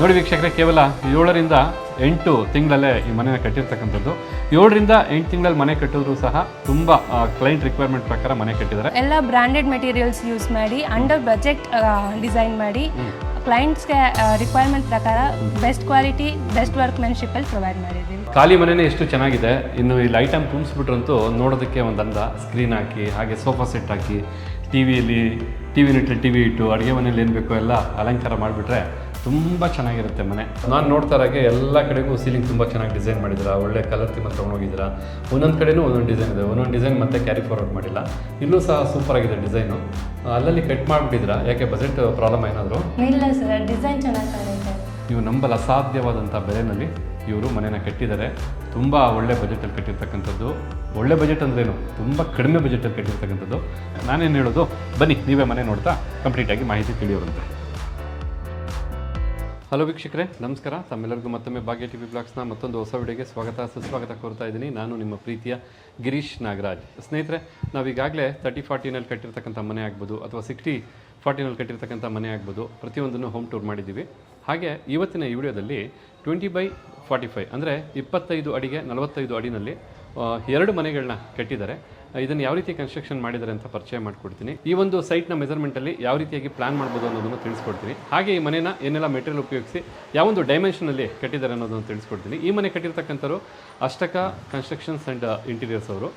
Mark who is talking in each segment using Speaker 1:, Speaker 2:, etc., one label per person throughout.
Speaker 1: ನೋಡಿ ವೀಕ್ಷಕರೇ ಕೇವಲ ಏಳರಿಂದ ಎಂಟು ತಿಂಗಳಲ್ಲೇ ಈ ಮನೆನ ಕಟ್ಟಿರ್ತಕ್ಕಂಥದ್ದು. ಏಳರಿಂದ ಎಂಟು ತಿಂಗಳಲ್ಲಿ ಮನೆ ಕಟ್ಟಿದ್ರು ಸಹ ತುಂಬ ಕ್ಲೈಂಟ್ ರಿಕ್ವೈರ್ಮೆಂಟ್ ಪ್ರಕಾರ ಮನೆ ಕಟ್ಟಿದ್ದಾರೆ.
Speaker 2: ಎಲ್ಲ ಬ್ರ್ಯಾಂಡೆಡ್ ಮೆಟೀರಿಯಲ್ಸ್ ಯೂಸ್ ಮಾಡಿ ಅಂಡರ್ ಬಜೆಟ್ ಡಿಸೈನ್ ಮಾಡಿ ಕ್ಲೈಂಟ್ಸ್ಗೆ ರಿಕ್ವೈರ್ಮೆಂಟ್ ಪ್ರಕಾರ ಬೆಸ್ಟ್ ಕ್ವಾಲಿಟಿ ಬೆಸ್ಟ್ ವರ್ಕ್ಮೆನ್ಶಿಪ್ಪಲ್ಲಿ ಪ್ರೊವೈಡ್ ಮಾಡಿದ್ದೀವಿ.
Speaker 1: ಖಾಲಿ ಮನೆನೇ ಎಷ್ಟು ಚೆನ್ನಾಗಿದೆ. ಇನ್ನು ಇಲ್ಲಿ ಐಟಮ್ ತುಂಬಿಸ್ಬಿಟ್ರಂತೂ ನೋಡೋದಕ್ಕೆ ಒಂದು ಅಂದ ಸ್ಕ್ರೀನ್ ಹಾಕಿ ಹಾಗೆ ಸೋಫಾ ಸೆಟ್ ಹಾಕಿ ಟಿ ವಿಯಲ್ಲಿ ಟಿ ವಿ ನಿಟ್ಟಲ್ಲಿ ಟಿ ವಿ ಇಟ್ಟು ಅಡುಗೆ ಮನೇಲಿ ಏನು ಬೇಕೋ ಎಲ್ಲ ಅಲಂಕಾರ ಮಾಡಿಬಿಟ್ರೆ ತುಂಬ ಚೆನ್ನಾಗಿರುತ್ತೆ ಮನೆ. ನಾನು ನೋಡ್ತಾ ಇರೋಕ್ಕೆ ಎಲ್ಲ ಕಡೆಗೂ ಸೀಲಿಂಗ್ ತುಂಬ ಚೆನ್ನಾಗಿ ಡಿಸೈನ್ ಮಾಡಿದ್ದೀರಾ? ಒಳ್ಳೆ ಕಲರ್ ತಿಮ್ಮ ತೊಗೊಂಡೋಗಿದ್ದೀರಾ? ಒಂದೊಂದು ಕಡೆನೂ ಒಂದೊಂದು ಡಿಸೈನ್ ಇದೆ. ಒಂದೊಂದು ಡಿಸೈನ್ ಮತ್ತೆ ಕ್ಯಾರಿ ಫಾರ್ವರ್ಡ್ ಮಾಡಿಲ್ಲ. ಇನ್ನೂ ಸಹ ಸೂಪರ್ ಆಗಿದೆ ಡಿಸೈನು ಅಲ್ಲಲ್ಲಿ ಕಟ್ ಮಾಡಿಬಿಟ್ಟಿದ್ದೀರಾ? ಯಾಕೆ ಬಜೆಟ್ ಪ್ರಾಬ್ಲಮ್ ಏನಾದರೂ?
Speaker 2: ಇಲ್ಲ ಸರ್ ಡಿಸೈನ್ ಚೆನ್ನಾಗಿ ಕಾಣುತ್ತೆ.
Speaker 1: ನೀವು ನಂಬಲು ಅಸಾಧ್ಯವಾದಂಥ ಬೆಲೆನಲ್ಲಿ ಇವರು ಮನೇನ ಕಟ್ಟಿದ್ದಾರೆ. ತುಂಬ ಒಳ್ಳೆ ಬಜೆಟಲ್ಲಿ ಕಟ್ಟಿರ್ತಕ್ಕಂಥದ್ದು. ಒಳ್ಳೆ ಬಜೆಟ್ ಅಂದ್ರೇನು? ತುಂಬ ಕಡಿಮೆ ಬಜೆಟಲ್ಲಿ ಕಟ್ಟಿರ್ತಕ್ಕಂಥದ್ದು. ನಾನೇನು ಹೇಳೋದು? ಬನ್ನಿ ನೀವೇ ಮನೆ ನೋಡ್ತಾ ಕಂಪ್ಲೀಟಾಗಿ ಮಾಹಿತಿ ತಿಳಿಯೋರಂತೆ. ಹಲೋ ವೀಕ್ಷಕರೇ, ನಮಸ್ಕಾರ. ತಮ್ಮೆಲ್ಲರಿಗೂ ಮತ್ತೊಮ್ಮೆ ಭಾಗ್ಯ ಟಿ ವಿ ಬ್ಲಾಗ್ಸ್ನ ಮತ್ತೊಂದು ಹೊಸ ವಿಡಿಯೋಗೆ ಸ್ವಾಗತ. ಸುಸ್ವಾಗತ ಕೋರ್ತಾ ಇದ್ದೀನಿ. ನಾನು ನಿಮ್ಮ ಪ್ರೀತಿಯ ಗಿರೀಶ್ ನಾಗರಾಜ್. ಸ್ನೇಹಿತರೆ, ನಾವೀಗಾಗಲೇ ತರ್ಟಿ ಫಾರ್ಟಿನಲ್ಲಿ ಕಟ್ಟಿರ್ತಕ್ಕಂಥ ಮನೆ ಆಗ್ಬೋದು ಅಥವಾ ಸಿಕ್ಸ್ಟಿ ಫಾರ್ಟಿನಲ್ಲಿ ಕಟ್ಟಿರ್ತಕ್ಕಂಥ ಮನೆ ಆಗ್ಬೋದು ಪ್ರತಿಯೊಂದನ್ನು ಹೋಮ್ ಟೂರ್ ಮಾಡಿದ್ದೀವಿ. ಹಾಗೆ ಇವತ್ತಿನ ಈ ವಿಡಿಯೋದಲ್ಲಿ ಟ್ವೆಂಟಿ ಬೈ ಫಾರ್ಟಿ ಫೈವ್ ಅಂದರೆ ಇಪ್ಪತ್ತೈದು ಅಡಿಗೆ ನಲವತ್ತೈದು ಅಡಿನಲ್ಲಿ ಎರಡು ಮನೆಗಳನ್ನ ಕಟ್ಟಿದ್ದಾರೆ. ಇದನ್ನು ಯಾವ ರೀತಿ ಕನ್ಸ್ಟ್ರಕ್ಷನ್ ಮಾಡಿದ್ದಾರೆ ಅಂತ ಪರಿಚಯ ಮಾಡಿಕೊಡ್ತೀನಿ. ಈ ಒಂದು ಸೈಟ್ನ ಮೆಜರ್ಮೆಂಟಲ್ಲಿ ಯಾವ ರೀತಿಯಾಗಿ ಪ್ಲಾನ್ ಮಾಡ್ಬೋದು ಅನ್ನೋದನ್ನು ತಿಳಿಸ್ಕೊಡ್ತೀನಿ. ಹಾಗೆ ಈ ಮನೆನ ಏನೆಲ್ಲ ಮೆಟೀರಿಯಲ್ ಉಪಯೋಗಿಸಿ ಯಾವೊಂದು ಡೈಮೆನ್ಷನಲ್ಲಿ ಕಟ್ಟಿದ್ದಾರೆ ಅನ್ನೋದನ್ನು ತಿಳಿಸ್ಕೊಡ್ತೀನಿ. ಈ ಮನೆ ಕಟ್ಟಿರ್ತಕ್ಕಂಥವ್ರು ಅಷ್ಟಕ ಕನ್ಸ್ಟ್ರಕ್ಷನ್ಸ್ ಆ್ಯಂಡ್ ಇಂಟೀರಿಯರ್ಸ್ ಅವರು.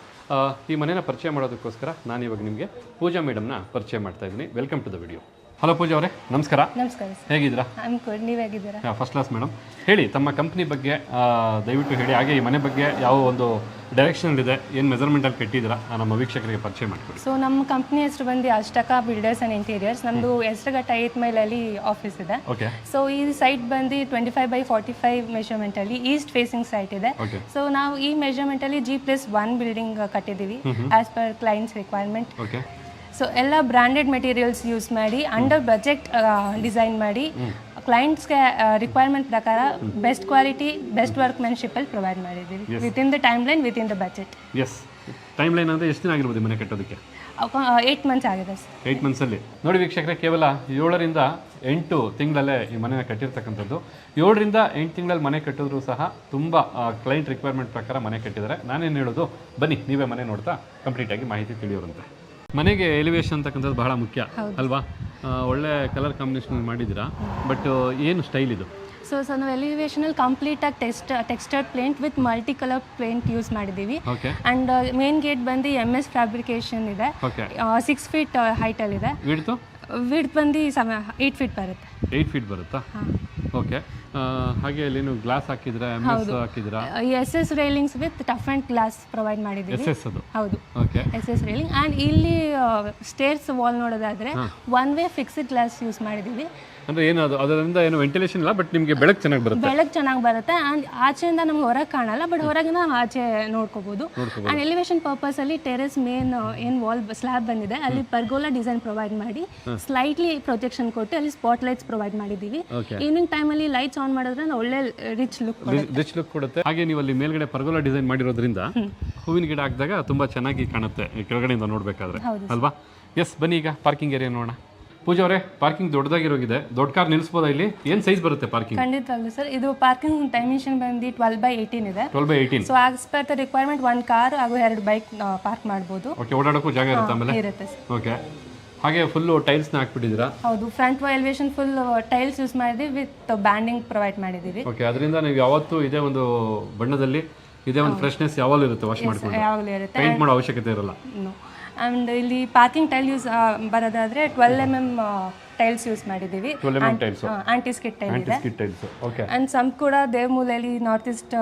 Speaker 1: ಈ ಮನೆನ ಪರಿಚಯ ಮಾಡೋದಕ್ಕೋಸ್ಕರ ನಾನು ಇವಾಗ ನಿಮಗೆ ಪೂಜಾ ಮೇಡಮ್ನ ಪರಿಚಯ ಮಾಡ್ತಾ ಇದ್ದೀನಿ. Welcome to the video hello Pooja ಅವರೇ ನಮಸ್ಕಾರ.
Speaker 2: ನಮಸ್ಕಾರ
Speaker 1: ಹೇಗಿದ್ದೀರಾ?
Speaker 2: ಐಮ್ ಗುಡ್ ನೀವು ಹೇಗಿದ್ದೀರಾ?
Speaker 1: ಫಸ್ಟ್ ಕ್ಲಾಸ್ ಮೇಡಮ್ ಹೇಳಿ ತಮ್ಮ ಕಂಪ್ನಿ ಬಗ್ಗೆ ದಯವಿಟ್ಟು ಹೇಳಿ. ಹಾಗೆ ಈ ಮನೆ ಬಗ್ಗೆ ಯಾವ ಒಂದು ಡೈರೆಕ್ಷನ್ ಇದೆ ಏನು ಮೆಜರ್ಮೆಂಟ್ ಅಲ್ಲಿ ಆ, ನಮ್ಮ ವೀಕ್ಷಕರಿಗೆ ಪರಿಚಯ ಮಾಡಿಕೊಡಿ.
Speaker 2: ಸೊ ನಮ್ಮ ಕಂಪ್ನಿ ಹೆಸರು ಬಂದು ಅಷ್ಟಕ ಬಿಲ್ಡರ್ಸ್ ಆ್ಯಂಡ್ ಇಂಟೀರಿಯರ್ಸ್ ನಮ್ಮದು ಹೆಸರುಘಟ್ಟ ಏತ್ ಅಲ್ಲಿ ಆಫೀಸ್ ಇದೆ.
Speaker 1: ಓಕೆ
Speaker 2: ಸೊ ಈ ಸೈಟ್ ಬಂದು twenty five by forty five ಮೆಷರ್ಮೆಂಟಲ್ಲಿ east facing site ಇದೆ ಸೊ ನಾವು ಈ ಮೆಷರ್ಮೆಂಟಲ್ಲಿ G plus one building ಕಟ್ಟಿದೀವಿ as per clients requirement so ಎಲ್ಲ ಬ್ರ್ಯಾಂಡೆಡ್ ಮೆಟೀರಿಯಲ್ಸ್ ಯೂಸ್ ಮಾಡಿ ಅಂಡರ್ ಬಜೆಟ್ ಡಿಸೈನ್ ಮಾಡಿ ಕ್ಲೈಂಟ್ಸ್ಗೆ ರಿಕ್ವೈರ್ಮೆಂಟ್ ಪ್ರಕಾರ ಬೆಸ್ಟ್ ಕ್ವಾಲಿಟಿ ಬೆಸ್ಟ್ ವರ್ಕ್ಮೆನ್ಶಿಪ್ಪಲ್ಲಿ ಪ್ರೊವೈಡ್ ಮಾಡಿದ್ದೀವಿ within the timeline within the budget
Speaker 1: as timeline ಅಂದರೆ ಎಷ್ಟು ದಿನ ಆಗಿರ್ಬೋದು ಈ ಮನೆ ಕಟ್ಟೋದಕ್ಕೆ?
Speaker 2: ಏಯ್ಟ್ ಮಂತ್ಸ್ ಆಗಿದೆ ಸರ್.
Speaker 1: ಏಯ್ಟ್ ಮಂತ್ಸಲ್ಲಿ ನೋಡಿ ವೀಕ್ಷಕರೇ ಕೇವಲ ಏಳರಿಂದ ಎಂಟು ತಿಂಗಳಲ್ಲೇ ಈ ಮನೆನ ಕಟ್ಟಿರ್ತಕ್ಕಂಥದ್ದು. ಏಳರಿಂದ ಎಂಟು ತಿಂಗಳಲ್ಲಿ ಮನೆ ಕಟ್ಟಿದ್ರು ಸಹ ತುಂಬ ಕ್ಲೈಂಟ್ ರಿಕ್ವೈರ್ಮೆಂಟ್ ಪ್ರಕಾರ ಮನೆ ಕಟ್ಟಿದ್ದಾರೆ. ನಾನೇನು ಹೇಳೋದು? ಬನ್ನಿ ನೀವೇ ಮನೆ ನೋಡ್ತಾ ಕಂಪ್ಲೀಟಾಗಿ ಮಾಹಿತಿ ತಿಳಿಯೋರಂತೆ. ಮನೆಗೆ ಎಲಿವೇಶನ್ ಅಂತಕ್ಕಂಥದ್ದು ಬಹಳ ಮುಖ್ಯ ಅಲ್ವಾ? ಒಳ್ಳೆ ಕಲರ್ ಕಾಂಬಿನೇಷನ್ ಮಾಡಿದ್ದೀರಾ? ಬಟ್ ಏನು ಸ್ಟೈಲ್ ಇದು?
Speaker 2: ಸೊ ಸೊ ನಾವು ಕಂಪ್ಲೀಟ್ ಕಂಪ್ಲೀಟಾಗಿ text texture paint with multi colour paint use ಮಾಡಿದ್ದೀವಿ.
Speaker 1: ಅಂಡ್
Speaker 2: ಆ್ಯಂಡ್ ಮೇನ್ ಗೇಟ್ ಬಂದು ಎಂ ಎಸ್ ಫ್ಯಾಬ್ರಿಕೇಶನ್ ಇದೆ. ಸಿಕ್ಸ್ ಫೀಟ್ ಹೈಟಲ್ಲಿದೆ
Speaker 1: ವಿಡ್ತು
Speaker 2: ವಿಡ್ ಬಂದು ಸಮ ಏಯ್ಟ್ ಫೀಟ್ ಬರುತ್ತೆ.
Speaker 1: ಏಯ್ಟ್ ಫೀಟ್ ಬರುತ್ತಾ? ಓಕೆ ಹಾಗೆ ಅಲ್ಲೇನು ಗ್ಲಾಸ್ ಹಾಕಿದ್ರೆ MS S ಹಾಕಿದ್ರಾ?
Speaker 2: S S railings with toughened glass provide ಮಾಡಿದ್ದೀವಿ.
Speaker 1: ಎಸ್ ಎಸ್ ಅದು?
Speaker 2: ಹೌದು.
Speaker 1: Okay
Speaker 2: S S railing and ಇಲ್ಲಿ ಸ್ಟೇರ್ಸ್ ವಾಲ್ ನೋಡೋದಾದ್ರೆ one way fixed glass use ಮಾಡಿದ್ದೀವಿ.
Speaker 1: ಅಂದ್ರೆ ಏನು ಅದರಿಂದ ಏನು ವೆಂಟಿಲೇಷನ್ ಇಲ್ಲ ಬಟ್ ನಿಮಗೆ ಬೆಳಕು ಚೆನ್ನಾಗಿ ಬರುತ್ತೆ?
Speaker 2: ಬೆಳಕು ಚೆನ್ನಾಗಿ ಬರುತ್ತೆ. ಆ್ಯಂಡ್ ಆಚೆಯಿಂದ ನಮ್ಗೆ ಹೊರಗೆ ಕಾಣಲ್ಲ ಬಟ್ ಹೊರಗಿನ ಆಚೆ ನೋಡ್ಕೋಬೋದು. ಆ್ಯಂಡ್ ಎಲಿವೇಶನ್ ಪರ್ಪಸ್ ಅಲ್ಲಿ ಟೆರೆಸ್ ಮೇನ್ ಏನು ವಾಲ್ ಸ್ಲ್ಯಾಬ್ ಬಂದಿದೆ ಅಲ್ಲಿ ಪರ್ಗೋಲಾ ಡಿಸೈನ್ ಪ್ರೊವೈಡ್ ಮಾಡಿ ಸ್ಲೈಟ್ಲಿ ಪ್ರೊಜೆಕ್ಷನ್ ಕೊಟ್ಟು ಅಲ್ಲಿ ಸ್ಪಾಟ್ ಲೈಟ್ಸ್ ಪ್ರೊವೈಡ್ ಮಾಡಿದ್ದೀವಿ. ಈವ್ನಿಂಗ್ ಟೈಮಲ್ಲಿ ಲೈಟ್ಸ್ ಆನ್ ಮಾಡಿದ್ರೆ ಒಳ್ಳೆ ರಿಚ್ ಲುಕ್
Speaker 1: ರಿಚ್ ಲುಕ್ ಕೊಡುತ್ತೆ. ಹಾಗೆ ನೀವು ಅಲ್ಲಿ ಮೇಲ್ಗಡೆ ಪರ್ಗೋಲ ಡಿಸೈನ್ ಮಾಡಿರೋದ್ರಿಂದ ಹೂವಿನ ಗಿಡ ಹಾಕಿದಾಗ ತುಂಬಾ ಚೆನ್ನಾಗಿ ಕಾಣುತ್ತೆ. ಕೆಳಗಡೆಯಿಂದ ನೋಡ್ಬೇಕಾದ್ರೆ. ಅಲ್ವಾ? ಎಸ್ ಬನ್ನಿ ಈಗ ಪಾರ್ಕಿಂಗ್ ಏರಿಯಾ ನೋಡೋಣ. ಪೂಜಾ ಅವರೇ ಪಾರ್ಕಿಂಗ್ ದೊಡ್ಡದಾಗಿರೋಗಿದೆ ದೊಡ್ಡ ಕಾರ್ ನಿಲ್ಲಿಸ್ಬೋದಾ ಇಲ್ಲಿ? ಏನ್ ಸೈಜ್ ಬರುತ್ತೆ ಪಾರ್ಕಿಂಗ್
Speaker 2: ಖಂಡಿತವಾಗ್ಲೂ ಸರ್. ಇದು ಪಾರ್ಕಿಂಗ್ ಡೈಮೆನ್ಷನ್ ಬಂದು ಟ್ವೆಲ್ ಬೈ ಏಯ್ಟೀನ್ ಇದೆ.
Speaker 1: Twelve by eighteen
Speaker 2: so as per the requirement ಒಂದು ಕಾರ್ ಹಾಗೂ ಎರಡು ಬೈಕ್ ಪಾರ್ಕ್ ಮಾಡಬಹುದು
Speaker 1: ಓಕೆ ಓಡಾಡೋಕ್ಕೂ ಜಾಗ ಇರುತ್ತೆ ಆಮೇಲೆ?
Speaker 2: ಇರುತ್ತೆ
Speaker 1: ಓಕೆ ಹಾಗೆ ಫುಲ್ ಟೈಲ್ಸ್ನ ಹಾಕ್ಬಿಟ್ಟಿದ್ದೀರಾ?
Speaker 2: ಹೌದು front elevation full tiles use ಮಾಡಿದ್ವಿ ವಿತ್ ಬ್ಯಾಂಡಿಂಗ್ ಪ್ರೊವೈಡ್ ಮಾಡಿದೀವಿ
Speaker 1: ಓಕೆ ಅದರಿಂದ ನೀವು ಯಾವತ್ತೂ ಇದೇ ಒಂದು ಬಣ್ಣದಲ್ಲಿ ಇದೇ ಒಂದು ಫ್ರೆಶ್ನೆಸ್ ಯಾವಾಗಲೂ ಇರುತ್ತೆ ವಾಶ್ ಮಾಡ್ಕೊಂಡು.
Speaker 2: ಯಾವಾಗಲೂ ಇರುತ್ತೆ.
Speaker 1: ಪೇಂಟ್ ಮಾಡೋ ಅವಶ್ಯಕತೆ ಇರಲ್ಲ.
Speaker 2: ಆ್ಯಂಡ್ ಇಲ್ಲಿ ಪಾರ್ಕಿಂಗ್ ಟೈಲ್ ಯೂಸ್ ಬರೋದಾದ್ರೆ twelve M M tiles use
Speaker 1: ಮಾಡಿದೀವಿ ಎಂ ಎಂ
Speaker 2: ಆಂಟಿಸ್ಕಿಟ್ ಟೈಲ್ ಇದೆ.
Speaker 1: Skid tiles okay
Speaker 2: and sump ಕೂಡ ದೇವಮೂಲೆಯಲ್ಲಿ ನಾರ್ತ್ ಈಸ್ಟ್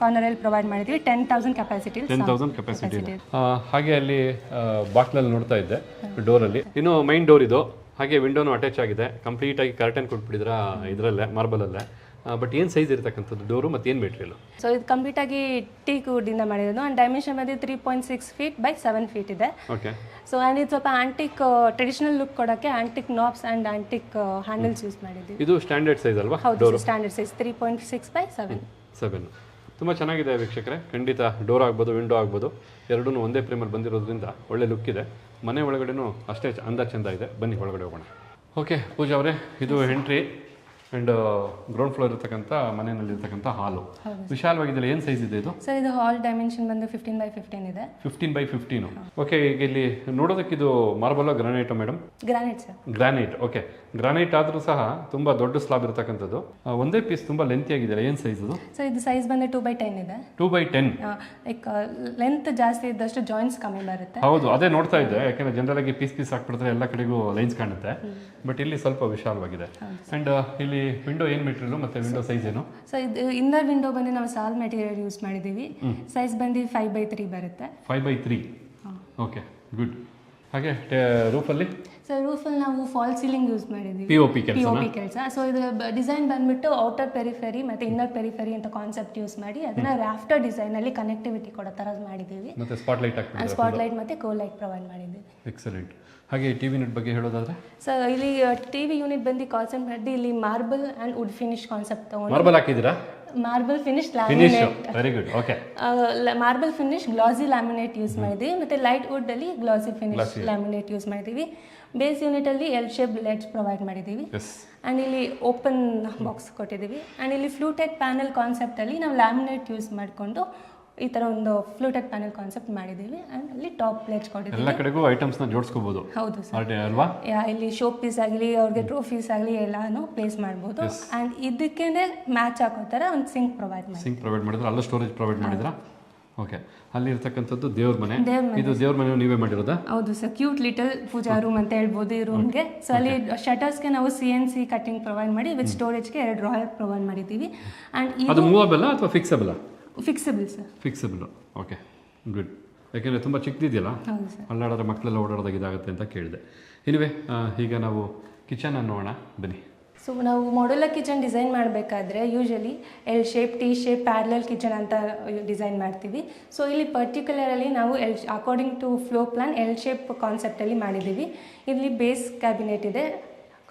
Speaker 2: ಕಾರ್ನರ್ ಅಲ್ಲಿ ಪ್ರೊವೈಡ್ ಮಾಡಿದ್ವಿ ten thousand capacity
Speaker 1: ten thousand capacity ಇದೆ. ಆ, ಹಾಗೆ ಅಲ್ಲಿ ಬಾಟ್ಲಲ್ಲಿ ನೋಡ್ತಾ ಇದ್ದೆ ಅಲ್ಲಿ. ಇನ್ನು ಮೈನ್ ಡೋರ್ ಇದು. ಹಾಗೆ ವಿಂಡೋನು ಅಟ್ಯಾಚ್ ಆಗಿದೆ. ಕಂಪ್ಲೀಟ್ ಆಗಿ ಕರ್ಟನ್ ಕೊಟ್ಬಿಟ್ಟಿದ್ರ ಇದರಲ್ಲೇ ಮಾರ್ಬಲಲ್ಲೇ ಬಟ್ ಏನು ಸೈಜ್ ಇರತಕ್ಕಂಥದ್ದು? ಡೋರು ಮತ್ತು ಏನು ಮೆಟೀರಿಯಲ್
Speaker 2: ಸೊ ಇದು ಕಂಪ್ಲೀಟ್ ಆಗಿ ಟೀಕ್ ವುಡ್ಡಿಂದ ಮಾಡಿರೋದು. ಆ್ಯಂಡ್ ಡೈಮೆನ್ಷನ್ ಬಂದು three point six feet by seven feet ಇದೆ.
Speaker 1: ಓಕೆ
Speaker 2: ಸೊ ಆ್ಯಂಡ್ ಇದು ಸ್ವಲ್ಪ ಆಂಟಿಕ್ ಟ್ರೆಡಿಷನಲ್ ಲುಕ್ ಕೊಡೋಕ್ಕೆ antique knobs and antique handles use ಮಾಡಿದ್ದೀವಿ.
Speaker 1: ಇದು ಸ್ಟ್ಯಾಂಡರ್ಡ್ ಸೈಜ್ ಅಲ್ವಾ?
Speaker 2: ಹೌದು standard size three point six by seven
Speaker 1: seven ತುಂಬ ಚೆನ್ನಾಗಿದೆ ವೀಕ್ಷಕರೇ. ಖಂಡಿತ ಡೋರ್ ಆಗ್ಬೋದು ವಿಂಡೋ ಆಗ್ಬೋದು. ಎರಡೂ ಒಂದೇ ಫ್ರೇಮಲ್ಲಿ ಬಂದಿರೋದ್ರಿಂದ ಒಳ್ಳೆ ಲುಕ್ ಇದೆ. ಮನೆ ಒಳಗಡೆನೂ ಅಷ್ಟೇ ಅಂದ ಚೆಂದ ಇದೆ. ಬನ್ನಿ ಒಳಗಡೆ ಹೋಗೋಣ. ಓಕೆ ಪೂಜಾ ಅವರೇ ಇದು ಎಂಟ್ರಿ ಆ್ಯಂಡ್ ಗ್ರೌಂಡ್ ಫ್ಲೋರ್ ಇರ್ತಕ್ಕಂಥ ಮನೆಯಲ್ಲಿರ್ತಕ್ಕಂಥ ಹಾಲು. ವಿಶಾಲವಾಗಿದೆ ಏನು ಸೈಜ್ ಇದೆ ಇದು?
Speaker 2: ಸರ್ ಇದು ಹಾಲ್ ಡೈಮೆನ್ಷನ್ ಬಂದು ಫಿಫ್ಟೀನ್ ಬೈ ಫಿಫ್ಟೀನ್ ಇದೆ.
Speaker 1: ಫಿಫ್ಟೀನ್ ಬೈ ಫಿಫ್ಟೀನು ಓಕೆ ಈಗ ಇಲ್ಲಿ ನೋಡೋದಕ್ಕೆ ಇದು marble granite madam
Speaker 2: granite sir
Speaker 1: granite okay granite ಆದರೂ ಸಹ ತುಂಬ ದೊಡ್ಡ ಸ್ಲಾಬ್ ಇರತಕ್ಕಂಥದ್ದು. ಒಂದೇ ಪೀಸ್ ತುಂಬ ಲೆಂತಿ ಆಗಿದೆ ಏನು ಸೈಜ್ ಇದು
Speaker 2: ಸರ್ ಇದು ಸೈಜ್ ಬಂದು ಟೂ ಬೈ ಟೆನ್ ಇದೆ.
Speaker 1: Two by ten
Speaker 2: like length ಜಾಸ್ತಿ ಇದ್ದಷ್ಟು ಜಾಯಿಂಟ್ಸ್ ಕಮ್ಮಿ ಬರುತ್ತೆ.
Speaker 1: ಹೌದು ಅದೇ ನೋಡ್ತಾ ಇದ್ದೆ. ಯಾಕಂದ್ರೆ ಜನರಲ್ ಆಗಿ ಪೀಸ್ ಪೀಸ್ ಹಾಕ್ಬಿಡ್ತಾರೆ ಎಲ್ಲ ಕಡೆಗೂ ಲೈನ್ಸ್ ಕಾಣುತ್ತೆ. ಬಟ್ ಇಲ್ಲಿ ಸ್ವಲ್ಪ ವಿಶಾಲವಾಗಿದೆ. ಅಂಡ್ ಇಲ್ಲಿ ವಿಂಡೋ ಏನು ಮೆಟೀರಿಯಲ್ ಮತ್ತೆ ವಿಂಡೋ ಸೈಜ್ ಏನು?
Speaker 2: ಸೊ ಇದು ಇನ್ನರ್ ವಿಂಡೋ ಬಂದು ನಾವು ಸಾಲ್ ಮೆಟೀರಿಯಲ್ ಯೂಸ್ ಮಾಡಿದ್ದೀವಿ. ಸೈಜ್ ಬಂದು ಫೈವ್ ಬೈ ತ್ರೀ ಬರುತ್ತೆ.
Speaker 1: Five by three okay good ಹಾಗೆ ರೂಫಲ್ಲಿ?
Speaker 2: ಸೊ ರೂಫಲ್ಲಿ ನಾವು ಫಾಲ್ ಸೀಲಿಂಗ್ ಯೂಸ್ ಮಾಡಿದ್ದೀವಿ.
Speaker 1: ಪಿ ಒ ಪಿ
Speaker 2: ಪಿ
Speaker 1: ಕೆಲಸ
Speaker 2: ಒ ಪಿ ಕೆಲಸ. ಸೊ ಇದು ಡಿಸೈನ್ ಬಂದ್ಬಿಟ್ಟು ಔಟರ್ ಪೆರಿಫೆರಿ ಮತ್ತು ಇನ್ನರ್ ಪೆರಿಫೆರಿ ಅಂತ ಕಾನ್ಸೆಪ್ಟ್ ಯೂಸ್ ಮಾಡಿ ಅದನ್ನ ರಾಫ್ಟರ್ ಡಿಸೈನಲ್ಲಿ ಕನೆಕ್ಟಿವಿಟಿ ಕೊಡೋ ಥರ ಮಾಡಿದ್ದೀವಿ.
Speaker 1: ಮತ್ತೆ ಸ್ಪಾಟ್ ಲೈಟ್ ಹಾಕ್ಬಿಟ್ಟಿದ್ದಾರೆ
Speaker 2: ಸ್ಪಾಟ್ ಲೈಟ್ ಮತ್ತು ಕೋ ಲೈಟ್ ಪ್ರೊವೈಡ್ ಮಾಡಿದ್ದೀವಿ.
Speaker 1: ಎಕ್ಸಲೆಂಟ್ ಹಾಗೆ ಟಿ ವಿ ಯೂನಿಟ್ ಬಗ್ಗೆ ಹೇಳೋದಾದ್ರೆ?
Speaker 2: ಸರ್ ಇಲ್ಲಿ ಟಿ ವಿ ಯೂನಿಟ್ ಬಂದು ಕಾನ್ಸೆಪ್ಟ್ ಮಾಡಿ ಇಲ್ಲಿ marble and wood finish concept ತೊಗೊಂಡು.
Speaker 1: ಮಾರ್ಬಲ್ ಹಾಕಿದ್ದೀರಾ?
Speaker 2: Marble finish
Speaker 1: finish
Speaker 2: laminate
Speaker 1: very good okay
Speaker 2: marble finish glossy laminate use ಮಾಡಿದ್ವಿ ಮತ್ತೆ ಲೈಟ್ ವುಡ್ಡಲ್ಲಿ ಗ್ಲಾಸಿ ಫಿನಿಶ್ ಲ್ಯಾಮಿನೇಟ್ ಯೂಸ್ ಮಾಡಿದ್ದೀವಿ. ಬೇಸ್ ಯೂನಿಟ್ ಅಲ್ಲಿ ಎಲ್ ಶೇಪ್ ಲೆಟ್ಸ್ ಪ್ರೊವೈಡ್ ಮಾಡಿದ್ದೀವಿ.
Speaker 1: ಅಂಡ್
Speaker 2: ಆ್ಯಂಡ್ ಇಲ್ಲಿ open box ಕೊಟ್ಟಿದ್ದೀವಿ. ಆ್ಯಂಡ್ ಇಲ್ಲಿ ಫ್ಲೂಟೆಡ್ ಪ್ಯಾನಲ್ ಕಾನ್ಸೆಪ್ಟಲ್ಲಿ ನಾವು ಲ್ಯಾಮಿನೇಟ್ ಯೂಸ್ ಮಾಡಿಕೊಂಡು ಈ ಥರ ಒಂದು ಫ್ಲೂಟೆಡ್ ಪ್ಯಾನಲ್ ಕಾನ್ಸೆಪ್ಟ್ ಮಾಡಿದೀವಿ ಆ್ಯಂಡ್ ಅಲ್ಲಿ ಟಾಪ್ ಪ್ಲೇಟ್ಸ್ ಕೊಟ್ಟಿದ್ದೀವಿ
Speaker 1: ಎಲ್ಲ ಕಡೆಗೂ ಐಟಮ್ಸ್ನ ಜೋಡಿಸ್ಕೋಬಹುದು
Speaker 2: ಹೌದು ಸರ್
Speaker 1: ಅಲ್ವಾ?
Speaker 2: ಯಾ ಇಲ್ಲಿ ಶೋ ಪೀಸ್ ಆಗಲಿ ಅವ್ರಿಗೆ ಟ್ರೋಫೀಸ್ ಆಗಲಿ ಎಲ್ಲಾನು ಪ್ಲೇಸ್ ಮಾಡ್ಬೋದು. ಆ್ಯಂಡ್ ಇದಕ್ಕೇನೆ ಮ್ಯಾಚ್ ಹಾಕೋ ಥರ ಒಂದು ಸಿಂಕ್ ಪ್ರೊವೈಡ್ ಮಾಡಿ
Speaker 1: ಸಿಂಕ್ ಪ್ರೊವೈಡ್ ಮಾಡಿದ್ರೆ ಅಲ್ಲ ಸ್ಟೋರೇಜ್ ಪ್ರೊವೈಡ್ ಮಾಡಿದ್ರಾ? ಓಕೆ ಅಲ್ಲಿ ಇರ್ತಕ್ಕಂಥದ್ದು ದೇವ್ರ ಮನೆ.
Speaker 2: ದೇವ್ರ ಮನೆ.
Speaker 1: ಇದು ದೇವ್ರ ಮನೆ ನೀವೇ ಮಾಡಿರೋದಾ?
Speaker 2: ಹೌದು sir cute little pooja room ಅಂತ ಹೇಳ್ಬೋದು ಈ ರೂಮ್ಗೆ ಸೊ ಅಲ್ಲಿ ಶಟರ್ಸ್ಗೆ ನಾವು C N C cutting provide ಮಾಡಿ ವಿತ್ ಸ್ಟೋರೇಜ್ಗೆ ಎರಡು ರಾಯಲ್ ಪ್ರೊವೈಡ್ ಮಾಡಿದ್ದೀವಿ. ಆ್ಯಂಡ್
Speaker 1: ಅದು
Speaker 2: ಮೂವಬಲ್
Speaker 1: ಮೂವಬಲ್ಲ ಅಥವಾ ಫಿಕ್ಸಬಲ್ಲ
Speaker 2: fixable sir
Speaker 1: fixable okay good ಯಾಕೆಂದರೆ ತುಂಬ ಚಿಕ್ಕದಿದೆಯಲ್ಲ?
Speaker 2: ಹೌದು ಸರ್
Speaker 1: ಅಲ್ಲಾಡಿದ್ರೆ ಮಕ್ಕಳೆಲ್ಲ ಓಡಾಡೋದಾಗ ಇದಾಗುತ್ತೆ ಅಂತ ಕೇಳಿದೆ. ಇನಿವೆ ಈಗ ನಾವು ಕಿಚನ್ ನೋಡೋಣ ಬನ್ನಿ.
Speaker 2: ಸೊ ನಾವು ಮಾಡ್ಯುಲರ್ ಕಿಚನ್ ಡಿಸೈನ್ ಮಾಡಬೇಕಾದ್ರೆ usually L shape T shape parallel kitchen ಅಂತ ಡಿಸೈನ್ ಮಾಡ್ತೀವಿ. ಸೊ ಇಲ್ಲಿ ಪರ್ಟಿಕ್ಯುಲರಲ್ಲಿ ನಾವು L according to flow plan L shape ಕಾನ್ಸೆಪ್ಟಲ್ಲಿ ಮಾಡಿದ್ದೀವಿ. ಇಲ್ಲಿ ಬೇಸ್ ಕ್ಯಾಬಿನೆಟ್ ಇದೆ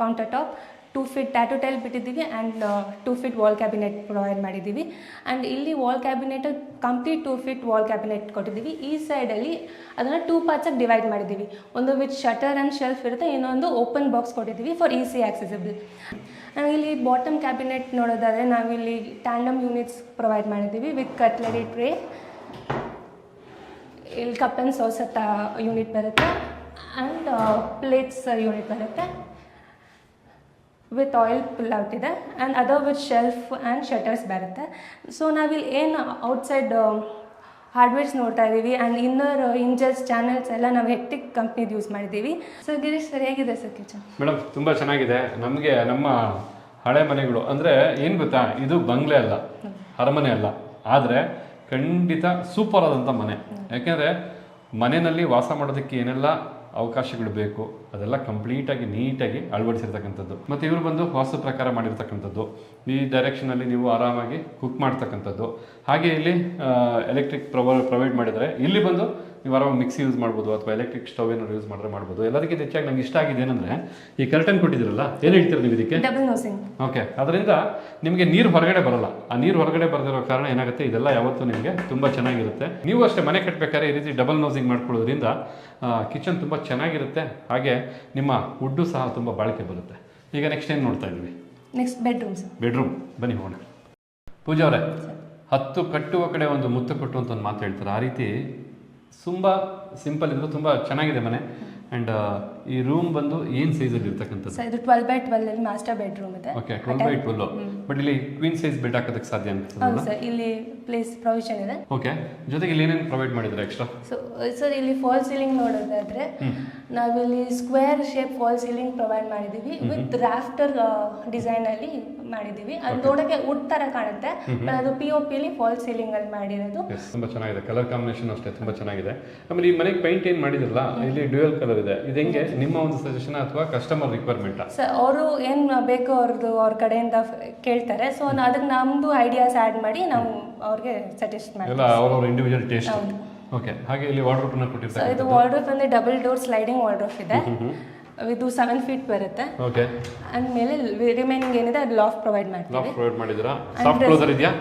Speaker 2: counter top two feet dado tile ಬಿಟ್ಟಿದ್ದೀವಿ and two feet wall cabinet provide ಮಾಡಿದ್ದೀವಿ. ಆ್ಯಂಡ್ ಇಲ್ಲಿ wall cabinet complete two feet wall cabinet ಕೊಟ್ಟಿದ್ದೀವಿ. ಈ ಸೈಡಲ್ಲಿ ಅದನ್ನು ಟೂ ಪಾರ್ಟ್ಸಾಗಿ ಡಿವೈಡ್ ಮಾಡಿದ್ದೀವಿ. ಒಂದು ವಿತ್ ಶಟರ್ ಆ್ಯಂಡ್ ಶೆಲ್ಫ್ ಇರುತ್ತೆ, ಇನ್ನೊಂದು ಓಪನ್ ಬಾಕ್ಸ್ ಕೊಟ್ಟಿದ್ದೀವಿ ಫಾರ್ ಈಸಿ ಆ್ಯಕ್ಸೆಸಿಬಲ್ ಆ್ಯಂಡ್ ಇಲ್ಲಿ ಬಾಟಮ್ ಕ್ಯಾಬಿನೆಟ್ ನೋಡೋದಾದರೆ ನಾವಿಲ್ಲಿ ಟ್ಯಾಂಡಮ್ ಯೂನಿಟ್ಸ್ ಪ್ರೊವೈಡ್ ಮಾಡಿದ್ದೀವಿ ವಿತ್ ಕಟ್ಲರಿ ಟ್ರೇ ಇಲ್ಲಿ ಕಪ್ ಆ್ಯಂಡ್ ಸಾಸ್ ಅಂತ ಯೂನಿಟ್ ಬರುತ್ತೆ. ಆ್ಯಂಡ್ ಪ್ಲೇಟ್ಸ್ ಯೂನಿಟ್ ಬರುತ್ತೆ. ವಿತ್ ಆಯಿಲ್ ಪುಲ್ ಔಟ್ ಇದೆ and other with shelf and shutters ಬರುತ್ತೆ. ಸೊ ನಾವಿಲ್ಲಿ ಏನು ಔಟ್ಸೈಡ್ ಹಾರ್ಡ್ವೇರ್ಸ್ ನೋಡ್ತಾ ಇದ್ದೀವಿ ಆ್ಯಂಡ್ ಇನ್ನರ್ ಇಂಜಸ್ ಚಾನಲ್ಸ್ ಎಲ್ಲ ನಾವು ಹೆಕ್ಟಿಕ್ ಕಂಪ್ನಿದು ಯೂಸ್ ಮಾಡಿದ್ದೀವಿ ಸೊ ಗಿರೀಶ್ ಸರ್, ಹೇಗಿದೆ ಸರ್ ಕಿಚನ್
Speaker 1: ಮೇಡಮ್, ತುಂಬ ಚೆನ್ನಾಗಿದೆ. ನಮಗೆ ನಮ್ಮ ಹಳೆ ಮನೆಗಳು, ಅಂದರೆ ಏನು ಗೊತ್ತಾ, ಇದು ಬಂಗ್ಲೆ ಅಲ್ಲ, ಅರಮನೆ ಅಲ್ಲ. ಆದರೆ ಖಂಡಿತ ಸೂಪರ್ ಆದಂಥ ಮನೆ. ಯಾಕೆಂದರೆ ಮನೆಯಲ್ಲಿ ವಾಸ ಮಾಡೋದಕ್ಕೆ ಏನೆಲ್ಲ ಅವಕಾಶಗಳು ಬೇಕು, ಅದೆಲ್ಲ ಕಂಪ್ಲೀಟಾಗಿ ನೀಟಾಗಿ ಅಳವಡಿಸಿರ್ತಕ್ಕಂಥದ್ದು. ಮತ್ತು ಇವರು ಬಂದು ವಾಸ್ತು ಪ್ರಕಾರ ಮಾಡಿರ್ತಕ್ಕಂಥದ್ದು, ಈ ಡೈರೆಕ್ಷನಲ್ಲಿ ನೀವು ಆರಾಮಾಗಿ ಕುಕ್ ಮಾಡ್ತಕ್ಕಂಥದ್ದು. ಹಾಗೆ ಇಲ್ಲಿ ಎಲೆಕ್ಟ್ರಿಕ್ ಪ್ರೊವೈ ಪ್ರೊವೈಡ್ ಮಾಡಿದರೆ, ಇಲ್ಲಿ ಬಂದು ನೀವು ಆರಾಮಾಗಿ ಮಿಕ್ಸಿ ಯೂಸ್ ಮಾಡ್ಬೋದು ಅಥವಾ ಎಲೆಕ್ಟ್ರಿಕ್ ಸ್ಟವ್ ಏನಾದ್ರು ಯೂಸ್ ಮಾಡಿದ್ರೆ ಮಾಡ್ಬೋದು. ಎಲ್ಲದಕ್ಕಿಂತ ಹೆಚ್ಚಾಗಿ ನಂಗೆ ಇಷ್ಟ ಆಗಿದೆ ಏನಂದ್ರೆ ಈ ಕರ್ಟನ್ ಕೊಟ್ಟಿದ್ದೀರಲ್ಲ ಏನು ಹೇಳ್ತೀರ ನೀವು ಇದಕ್ಕೆ? ಓಕೆ ಅದರಿಂದ ನಿಮಗೆ ನೀರು ಹೊರಗಡೆ ಬರಲ್ಲ. ಆ ನೀರು ಹೊರಗಡೆ ಬರದಿರೋ ಕಾರಣ ಏನಾಗುತ್ತೆ? ಇದೆಲ್ಲ ಯಾವತ್ತೂ ನಿಮಗೆ ತುಂಬ ಚೆನ್ನಾಗಿರುತ್ತೆ. ನೀವು ಅಷ್ಟೇ ಮನೆ ಕಟ್ಟಬೇಕಾದ್ರೆ ಈ ರೀತಿ ಡಬಲ್ ನೋಸಿಂಗ್ ಮಾಡ್ಕೊಳ್ಳೋದ್ರಿಂದ ಕಿಚನ್ ತುಂಬ ಚೆನ್ನಾಗಿರುತ್ತೆ. ಹಾಗೆ ನಿಮ್ಮ ವುಡ್ಡು ಸಹ ತುಂಬ ಬಾಳಿಕೆ ಬರುತ್ತೆ. ಈಗ ನೆಕ್ಸ್ಟ್ ಏನು ನೋಡ್ತಾ ಇದ್ದೀವಿ?
Speaker 2: ನೆಕ್ಸ್ಟ್ ಬೆಡ್ರೂಮ್
Speaker 1: ಬೆಡ್ರೂಮ್ ಬನ್ನಿ ಹೋಗೋಣ. ಪೂಜಾ ಅವರೇ ಹತ್ತು ಕಟ್ಟುವ ಕಡೆ ಒಂದು ಮುತ್ತು ಕೊಟ್ಟು ಅಂತ ಒಂದು ಮಾತು ಹೇಳ್ತಾರೆ. ಆ ರೀತಿ ತುಂಬ ಸಿಂಪಲ್ ಇದ್ರು ತುಂಬ ಚೆನ್ನಾಗಿದೆ ಮನೆ. ಆ್ಯಂಡ್ ಈ ರೂಮ್ ಬಂದು ಏನ್ ಸೈಜ್ ಅಲ್ಲಿ ಇರ್ತಕ್ಕಂಥದ್ದು?
Speaker 2: ಸರ್ ಇದು ಟ್ವೆಲ್ ಬೈ ಟ್ವೆಲ್ ಅಲ್ಲಿ ಮಾಸ್ಟರ್ ಬೆಡ್ರೂಮ್ ಇದೆ.
Speaker 1: Okay twelve by twelve but ಇಲ್ಲಿ ಕ್ವೀನ್ ಸೈಜ್ ಬೆಡ್ ಹಾಕೋದಕ್ಕೆ ಸಾಧ್ಯ
Speaker 2: ಅಂತ ಸರ್ ಇಲ್ಲಿ ಪ್ಲೇಸ್ ಪ್ರೊವಿಷನ್ ಇದೆ.
Speaker 1: ಓಕೆ ಜೊತೆಗೆ ಇಲ್ಲಿ ಏನೇನು ಪ್ರೊವೈಡ್ ಮಾಡಿದ್ದಾರೆ ಎಕ್ಸ್ಟ್ರಾ
Speaker 2: ಸೊ ಸರ್ ಇಲ್ಲಿ ಫಾಲ್ ಸೀಲಿಂಗ್ ನೋಡೋದಾದ್ರೆ ನಾವಿಲ್ಲಿ square shape false ceiling provide ಮಾಡಿದೀವಿ. ವಿತ್ ರಾಫ್ಟರ್ ಡಿಸೈನ್ ಅಲ್ಲಿ ಮಾಡಿದೀವಿ. ಅದು ನೋಡೋಕೆ ವುಡ್ ತರ ಕಾಣುತ್ತೆ but ಅದು ಪಿ ಒ ಪಿಲಿ ಫಾಲ್ ಸೀಲಿಂಗ್ ಅಲ್ಲಿ ಮಾಡಿರೋದು.
Speaker 1: ಎಸ್ ತುಂಬ ಚೆನ್ನಾಗಿದೆ. ಕಲರ್ ಕಾಂಬಿನೇಷನ್ ಅಷ್ಟೇ ತುಂಬಾ ಚೆನ್ನಾಗಿದೆ. ಆಮೇಲೆ ಈ ಮನೆಗೆ ಪೈಂಟ್ ಏನ್ ಮಾಡಿದಿರಲ್ಲ ಇಲ್ಲಿ ಡ್ಯೂಯಲ್ ಕಲರ್ ಇದೆ. ಇದು ಹೆಂಗೆ? ನಿಮ್ಮ ಒಂದು ಸಜೆಷನ್ ಅಥವಾ ಕಸ್ಟಮರ್ ರಿಕ್ವೈರ್ಮೆಂಟ್
Speaker 2: ಸರ್ ಅವರು ಏನು ಬೇಕೋ ಅವ್ರದ್ದು ಅವ್ರ ಕಡೆಯಿಂದ ಕೇಳ್ತಾರೆ. ಸೊ ಅದಕ್ಕೆ ನಮ್ಮದು ಐಡಿಯಾಸ್ ಆ್ಯಡ್ ಮಾಡಿ ನಾವು ಅವ್ರಿಗೆ ಸಜೆಸ್ಟ್
Speaker 1: ಎಲ್ಲ ಅವ್ರವ್ರ ಇಂಡಿವಿಜುವಲ್ ಟೇಸ್ಟ್ ಓಕೆ ಹಾಗೆ ಇಲ್ಲಿ
Speaker 2: ವಾರ್ಡ್ರೂಪ್
Speaker 1: ಕೊಟ್ಟಿರ್ತಾರೆ
Speaker 2: ಇದು ವಾರ್ಡ್ರೋಪ್ ಅಂದರೆ ಡಬಲ್ ಡೋರ್ ಸ್ಲೈಡಿಂಗ್ ವಾರ್ಡ್ರೋಪ್ ಇದೆ. ಇದು ಸೆವೆನ್ ಫೀಟ್ ಬರುತ್ತೆ.
Speaker 1: ಓಕೆ
Speaker 2: ಅಂಡ್ ಮೇಲೆ ರಿಮೈನಿಂಗ್ ಏನಿದೆ ಅದು ಲಾಫ್ ಪ್ರೊವೈಡ್ ಮಾಡ್ತೀವಿ.
Speaker 1: ಲಾಕ್ ಪ್ರೊವೈಡ್ ಮಾಡಿದ್ರಾ ಸಾಫ್ಟ್ ಕ್ಲೋಸರ್ ಇದೆಯಾ.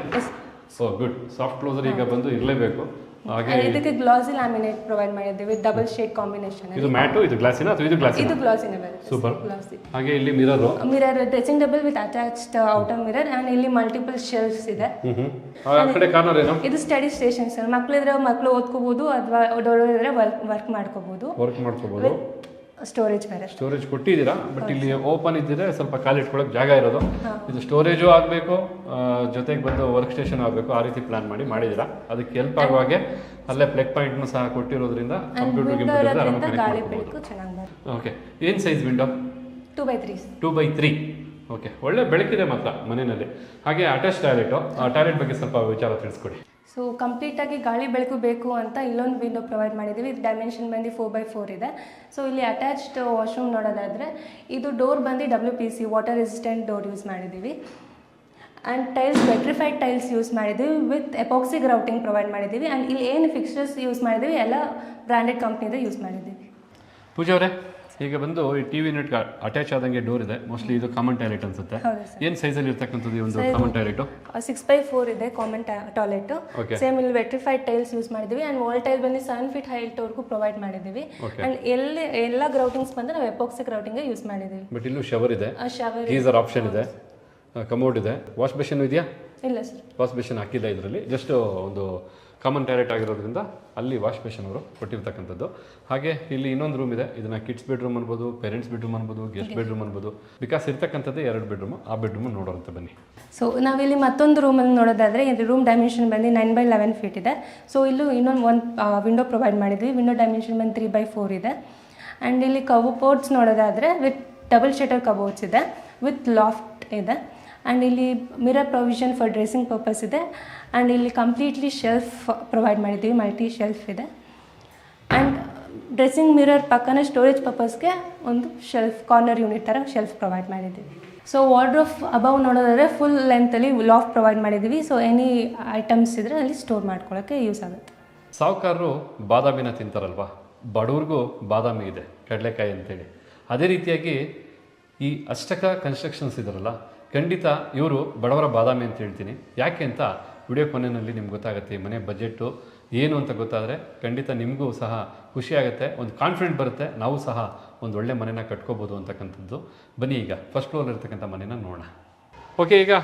Speaker 1: ಸೊ ಗುಡ್ ಸಾಫ್ಟ್ ಕ್ಲೋಸರ್ ಈಗ ಬಂದು ಇರಲೇಬೇಕು. ಹಾಗೆ
Speaker 2: ಇದಕ್ಕೆ ಗ್ಲಾಸಿ ಲ್ಯಾಮಿನೇಟ್ ಪ್ರೊವೈಡ್ ಮಾಡಿದ್ದೀವಿ ಡಬಲ್ ಶೇಡ್ ಕಾಂಬಿನೇಷನ್
Speaker 1: ಇದು ಮ್ಯಾಟು ಇದು ಗ್ಲಾಸಿನ ಅಥವಾ ಇದು ಗ್ಲಾಸಿನ
Speaker 2: ಇದು ಗ್ಲಾಸಿನ ಬರುತ್ತೆ
Speaker 1: ಸೂಪರ್
Speaker 2: ಗ್ಲಾಸಿ
Speaker 1: ಹಾಗೆ ಇಲ್ಲಿ mirror
Speaker 2: mirror dressing table with attached outer mirror and ಇಲ್ಲಿ ಮಲ್ಟಿಪಲ್ ಶೆಲ್ಫ್ಸ್ ಇದೆ.
Speaker 1: ಹ್ಮ್ ಹ್ಮ್. ಆ ಕಡೆ ಕಾರ್ನರ್ ಏನು?
Speaker 2: ಇದು ಸ್ಟಡಿ ಸ್ಟೇಷನ್ ಸರ್ ಮಕ್ಕಳಿದ್ರೆ ಮಕ್ಕಳು ಓದ್ಕೋಬಹುದು ಅಥವಾ ದೊಡ್ಡವರಿದ್ರೆ ವರ್ಕ್ ವರ್ಕ್ ಮಾಡ್ಕೋಬಹುದು
Speaker 1: ವರ್ಕ್ ಮಾಡ್ಕೋಬಹುದು
Speaker 2: ಸ್ಟೋರೇಜ್ ಬೇರೆ.
Speaker 1: ಸ್ಟೋರೇಜ್ ಕೊಟ್ಟಿದ್ದೀರಾ? ಬಟ್ ಇಲ್ಲಿ ಓಪನ್ ಇದ್ದಿದ್ರೆ ಸ್ವಲ್ಪ ಖಾಲಿ ಇಟ್ಕೊಳ್ಳೋಕೆ ಜಾಗ ಇರೋದು. ಇದು ಸ್ಟೋರೇಜು ಆಗಬೇಕು ಜೊತೆಗೆ ಬಂದು ವರ್ಕ್ ಸ್ಟೇಷನ್ ಆಗಬೇಕು ಆ ರೀತಿ ಪ್ಲಾನ್ ಮಾಡಿ ಮಾಡಿದ್ದೀರಾ? ಅದಕ್ಕೆ ಹೆಲ್ಪ್ ಆಗುವ ಹಾಗೆ ಅಲ್ಲೇ ಪ್ಲಗ್ ಪಾಯಿಂಟ್ನು ಸಹ ಕೊಟ್ಟಿರೋದ್ರಿಂದ ಕಂಪ್ಯೂಟರ್
Speaker 2: ಬರುತ್ತೆ.
Speaker 1: ಓಕೆ ಏನು size window
Speaker 2: two by three
Speaker 1: two by three okay ಒಳ್ಳೆ ಬೆಳಕಿದೆ ಮಾತ್ರ ಮನೆಯಲ್ಲಿ. ಹಾಗೆ ಅಟ್ಯಾಚ್ ಟಾಯ್ಲೆಟು ಆ ಟಾಯ್ಲೆಟ್ ಬಗ್ಗೆ ಸ್ವಲ್ಪ ವಿಚಾರ ತಿಳಿಸ್ಕೊಡಿ.
Speaker 2: ಸೊ ಕಂಪ್ಲೀಟಾಗಿ ಗಾಳಿ, ಬೆಳಕು ಬೇಕು ಅಂತ ಇಲ್ಲೊಂದು ವಿಂಡೋ ಪ್ರೊವೈಡ್ ಮಾಡಿದ್ದೀವಿ. ಇದು ಡೈಮೆನ್ಷನ್ ಬಂದು ಫೋರ್ ಬೈ ಫೋರ್ ಇದೆ. ಸೊ ಇಲ್ಲಿ ಅಟ್ಯಾಚ್ಡ್ ವಾಶ್ರೂಮ್ ನೋಡೋದಾದರೆ, ಇದು ಡೋರ್ ಬಂದು W P C water resistant door use ಮಾಡಿದ್ದೀವಿ. And tiles vitrified tiles use ಮಾಡಿದ್ದೀವಿ. ವಿತ್ ಎಪಾಕ್ಸಿ ಗ್ರೌಟಿಂಗ್ ಪ್ರೊವೈಡ್ ಮಾಡಿದ್ದೀವಿ. ಆ್ಯಂಡ್ ಇಲ್ಲಿ ಏನು ಫಿಕ್ಸ್ಚರ್ಸ್ ಯೂಸ್ ಮಾಡಿದ್ದೀವಿ? ಎಲ್ಲ ಬ್ರ್ಯಾಂಡೆಡ್ ಕಂಪ್ನಿದೆ ಯೂಸ್ ಮಾಡಿದ್ದೀವಿ.
Speaker 1: ಪೂಜಾ ಅವರೇ ಈಗ ಬಂದು ಈ ಟಿವಿ ನೆಟ್ ಅಟ್ಯಾಚ್ ಆದಂಗೆ ಡೋರ್ ಇದೆ. ಮೋಸ್ಟ್ಲಿ ಇದು ಕಾಮನ್ ಟಾಯ್ಲೆಟ್ ಅನ್ಸುತ್ತೆ. ಏನ್ ಸೈಜ್ ಅಲ್ಲಿ ಇರ್ತಕ್ಕಂಥದ್ದು ಒಂದು common toilet
Speaker 2: six by four ಇದೆ ಕಾಮನ್ ಟಾಯ್ಲೆಟ್. ಸೇಮ್ ಇಲ್ಲಿ ವೆಟ್ರಿಫೈಡ್ ಟೈಲ್ಸ್ ಯೂಸ್ ಮಾಡಿದೀವಿ ಅಂಡ್ ವಾಲ್ ಟೈಲ್ ಬಂದು ಸೆವೆನ್ ಫೀಟ್ ಹೈಟ್ವರೆಗೂ ಪ್ರೊವೈಡ್
Speaker 1: ಮಾಡಿದೀವಿ
Speaker 2: ಅಂಡ್ ಎಲ್ಲ ಎಲ್ಲಿ ಗ್ರೌಟಿಂಗ್ಸ್ ಬಂದ್ರೆ ನಾವು ಎಪೋಕ್ಸಿ ಗ್ರೌಟಿಂಗ್ ಯೂಸ್ ಮಾಡಿದೀವಿ
Speaker 1: ಬಟ್ ಇಲ್ಲೂ ಶವರ್ ಇದೆ.
Speaker 2: ಆ ಶವರ್
Speaker 1: ಗೀಸರ್ ಆಪ್ಷನ್ ಇದೆ. ಕಮೋಡ್ ಇದೆ. ವಾಶ್ ಬೇಷನ್ ಇದೆಯಾ?
Speaker 2: ಇಲ್ಲ ಸರ್.
Speaker 1: ವಾಶ್ ಬೇಷನ್ ಹಾಕಿಲ್ಲ ಇದರಲ್ಲಿ. ಜಸ್ಟ್ ಒಂದು ಕಾಮನ್ ಟಾಯ್ಲೆಟ್ ಆಗಿರೋದ್ರಿಂದ ಅಲ್ಲಿ ವಾಶ್ ಬೇಷನ್ ಅವರು ಕೊಟ್ಟಿರ್ತಕ್ಕಂಥದ್ದು. ಹಾಗೆ ಇಲ್ಲಿ ಇನ್ನೊಂದು ರೂಮ್ ಇದೆ. ಇದನ್ನ ಕಿಡ್ಸ್ ಬೆಡ್ರೂಮ್ ಅನ್ಬೋದು ಪೇರೆಂಟ್ಸ್ ಬೆಡ್ರೂಮ್ ಅನ್ಬೋದು ಗೆಸ್ಟ್ ಬೆಡ್ರೂಮ್ ಅನ್ಬೋದು. ಬಿಕಾಸ್ ಇರ್ತಕ್ಕಂಥದ್ದು ಎರಡು ಬೆಡ್ರೂಮ್ ಆ ಬೆಡ್ರೂಮ್ ನೋಡೋಂತ ಬನ್ನಿ.
Speaker 2: ಸೊ ನಾವಿಲ್ಲಿ ಮತ್ತೊಂದು ರೂಮಲ್ಲಿ ನೋಡೋದಾದರೆ ಇಲ್ಲಿ ರೂಮ್ ಡೈಮೆನ್ಷನ್ ಬಂದು ನೈನ್ ಬೈ ಲೆವೆನ್ ಫೀಟ್ ಇದೆ. ಸೊ ಇಲ್ಲೂ ಇನ್ನೊಂದು ಒಂದು ವಿಂಡೋ ಪ್ರೊವೈಡ್ ಮಾಡಿದ್ವಿ. ವಿಂಡೋ ಡೈಮೆನ್ಷನ್ ಬಂದು ತ್ರೀ ಬೈ ಫೋರ್ ಇದೆ. ಆ್ಯಂಡ್ ಇಲ್ಲಿ ಕಬೋರ್ಡ್ಸ್ ನೋಡೋದಾದರೆ ವಿತ್ ಡಬಲ್ ಶಟರ್ ಕಬೋರ್ಡ್ಸ್ ಇದೆ. ವಿತ್ ಲಾಫ್ಟ್ ಇದೆ. ಆ್ಯಂಡ್ ಇಲ್ಲಿ mirror provision for dressing purpose ಇದೆ. ಆ್ಯಂಡ್ ಇಲ್ಲಿ ಕಂಪ್ಲೀಟ್ಲಿ ಶೆಲ್ಫ್ ಪ್ರೊವೈಡ್ ಮಾಡಿದ್ದೀವಿ ಮಲ್ಟಿ ಶೆಲ್ಫ್ ಇದೆ. ಆ್ಯಂಡ್ ಡ್ರೆಸ್ಸಿಂಗ್ ಮಿರರ್ ಪಕ್ಕನೇ ಸ್ಟೋರೇಜ್ ಪರ್ಪಸ್ಗೆ ಒಂದು ಶೆಲ್ಫ್ ಕಾರ್ನರ್ ಯೂನಿಟ್ ಥರ ಶೆಲ್ಫ್ ಪ್ರೊವೈಡ್ ಮಾಡಿದ್ದೀವಿ. ಸೊ ವಾರ್ಡ್ರೋಫ್ ಅಬವ್ ನೋಡೋದಾದರೆ ಫುಲ್ ಲೆಂತಲ್ಲಿ ಲಾಫ್ ಪ್ರೊವೈಡ್ ಮಾಡಿದ್ದೀವಿ. ಸೊ ಎನಿ ಐಟಮ್ಸ್ ಇದ್ದರೆ ಅಲ್ಲಿ ಸ್ಟೋರ್ ಮಾಡ್ಕೊಳ್ಳೋಕ್ಕೆ ಯೂಸ್ ಆಗುತ್ತೆ.
Speaker 1: ಸಾಹುಕಾರರು ಬಾದಾಮಿನ ತಿಂತಾರಲ್ವಾ? ಬಡವ್ರಿಗೂ ಬಾದಾಮಿ ಇದೆ, ಕಡಲೆಕಾಯಿ ಅಂತೇಳಿ. ಅದೇ ರೀತಿಯಾಗಿ ಈ ಅಷ್ಟಕ ಕನ್ಸ್ಟ್ರಕ್ಷನ್ಸ್ ಇದಾರಲ್ಲ, ಖಂಡಿತ ಇವರು ಬಡವರ ಬಾದಾಮಿ ಅಂತ ಹೇಳ್ತೀನಿ. ಯಾಕೆ ಅಂತ ವಿಡಿಯೋ ಕೊನೆಯಲ್ಲಿ ನಿಮ್ಗೆ ಗೊತ್ತಾಗುತ್ತೆ ಈ ಮನೆ ಬಜೆಟ್ಟು ಏನು ಅಂತ ಗೊತ್ತಾದರೆ ಖಂಡಿತ ನಿಮಗೂ ಸಹ ಖುಷಿಯಾಗುತ್ತೆ ಒಂದು ಕಾನ್ಫಿಡೆಂಟ್ ಬರುತ್ತೆ ನಾವು ಸಹ ಒಂದು ಒಳ್ಳೆ ಮನೆನ ಕಟ್ಕೋಬೋದು ಅಂತಕ್ಕಂಥದ್ದು. ಬನ್ನಿ ಈಗ ಫಸ್ಟ್ ಫ್ಲೋರ್ ಇರ್ತಕ್ಕಂಥ ಮನೆನ ನೋಡೋಣ. ಓಕೆ ಈಗ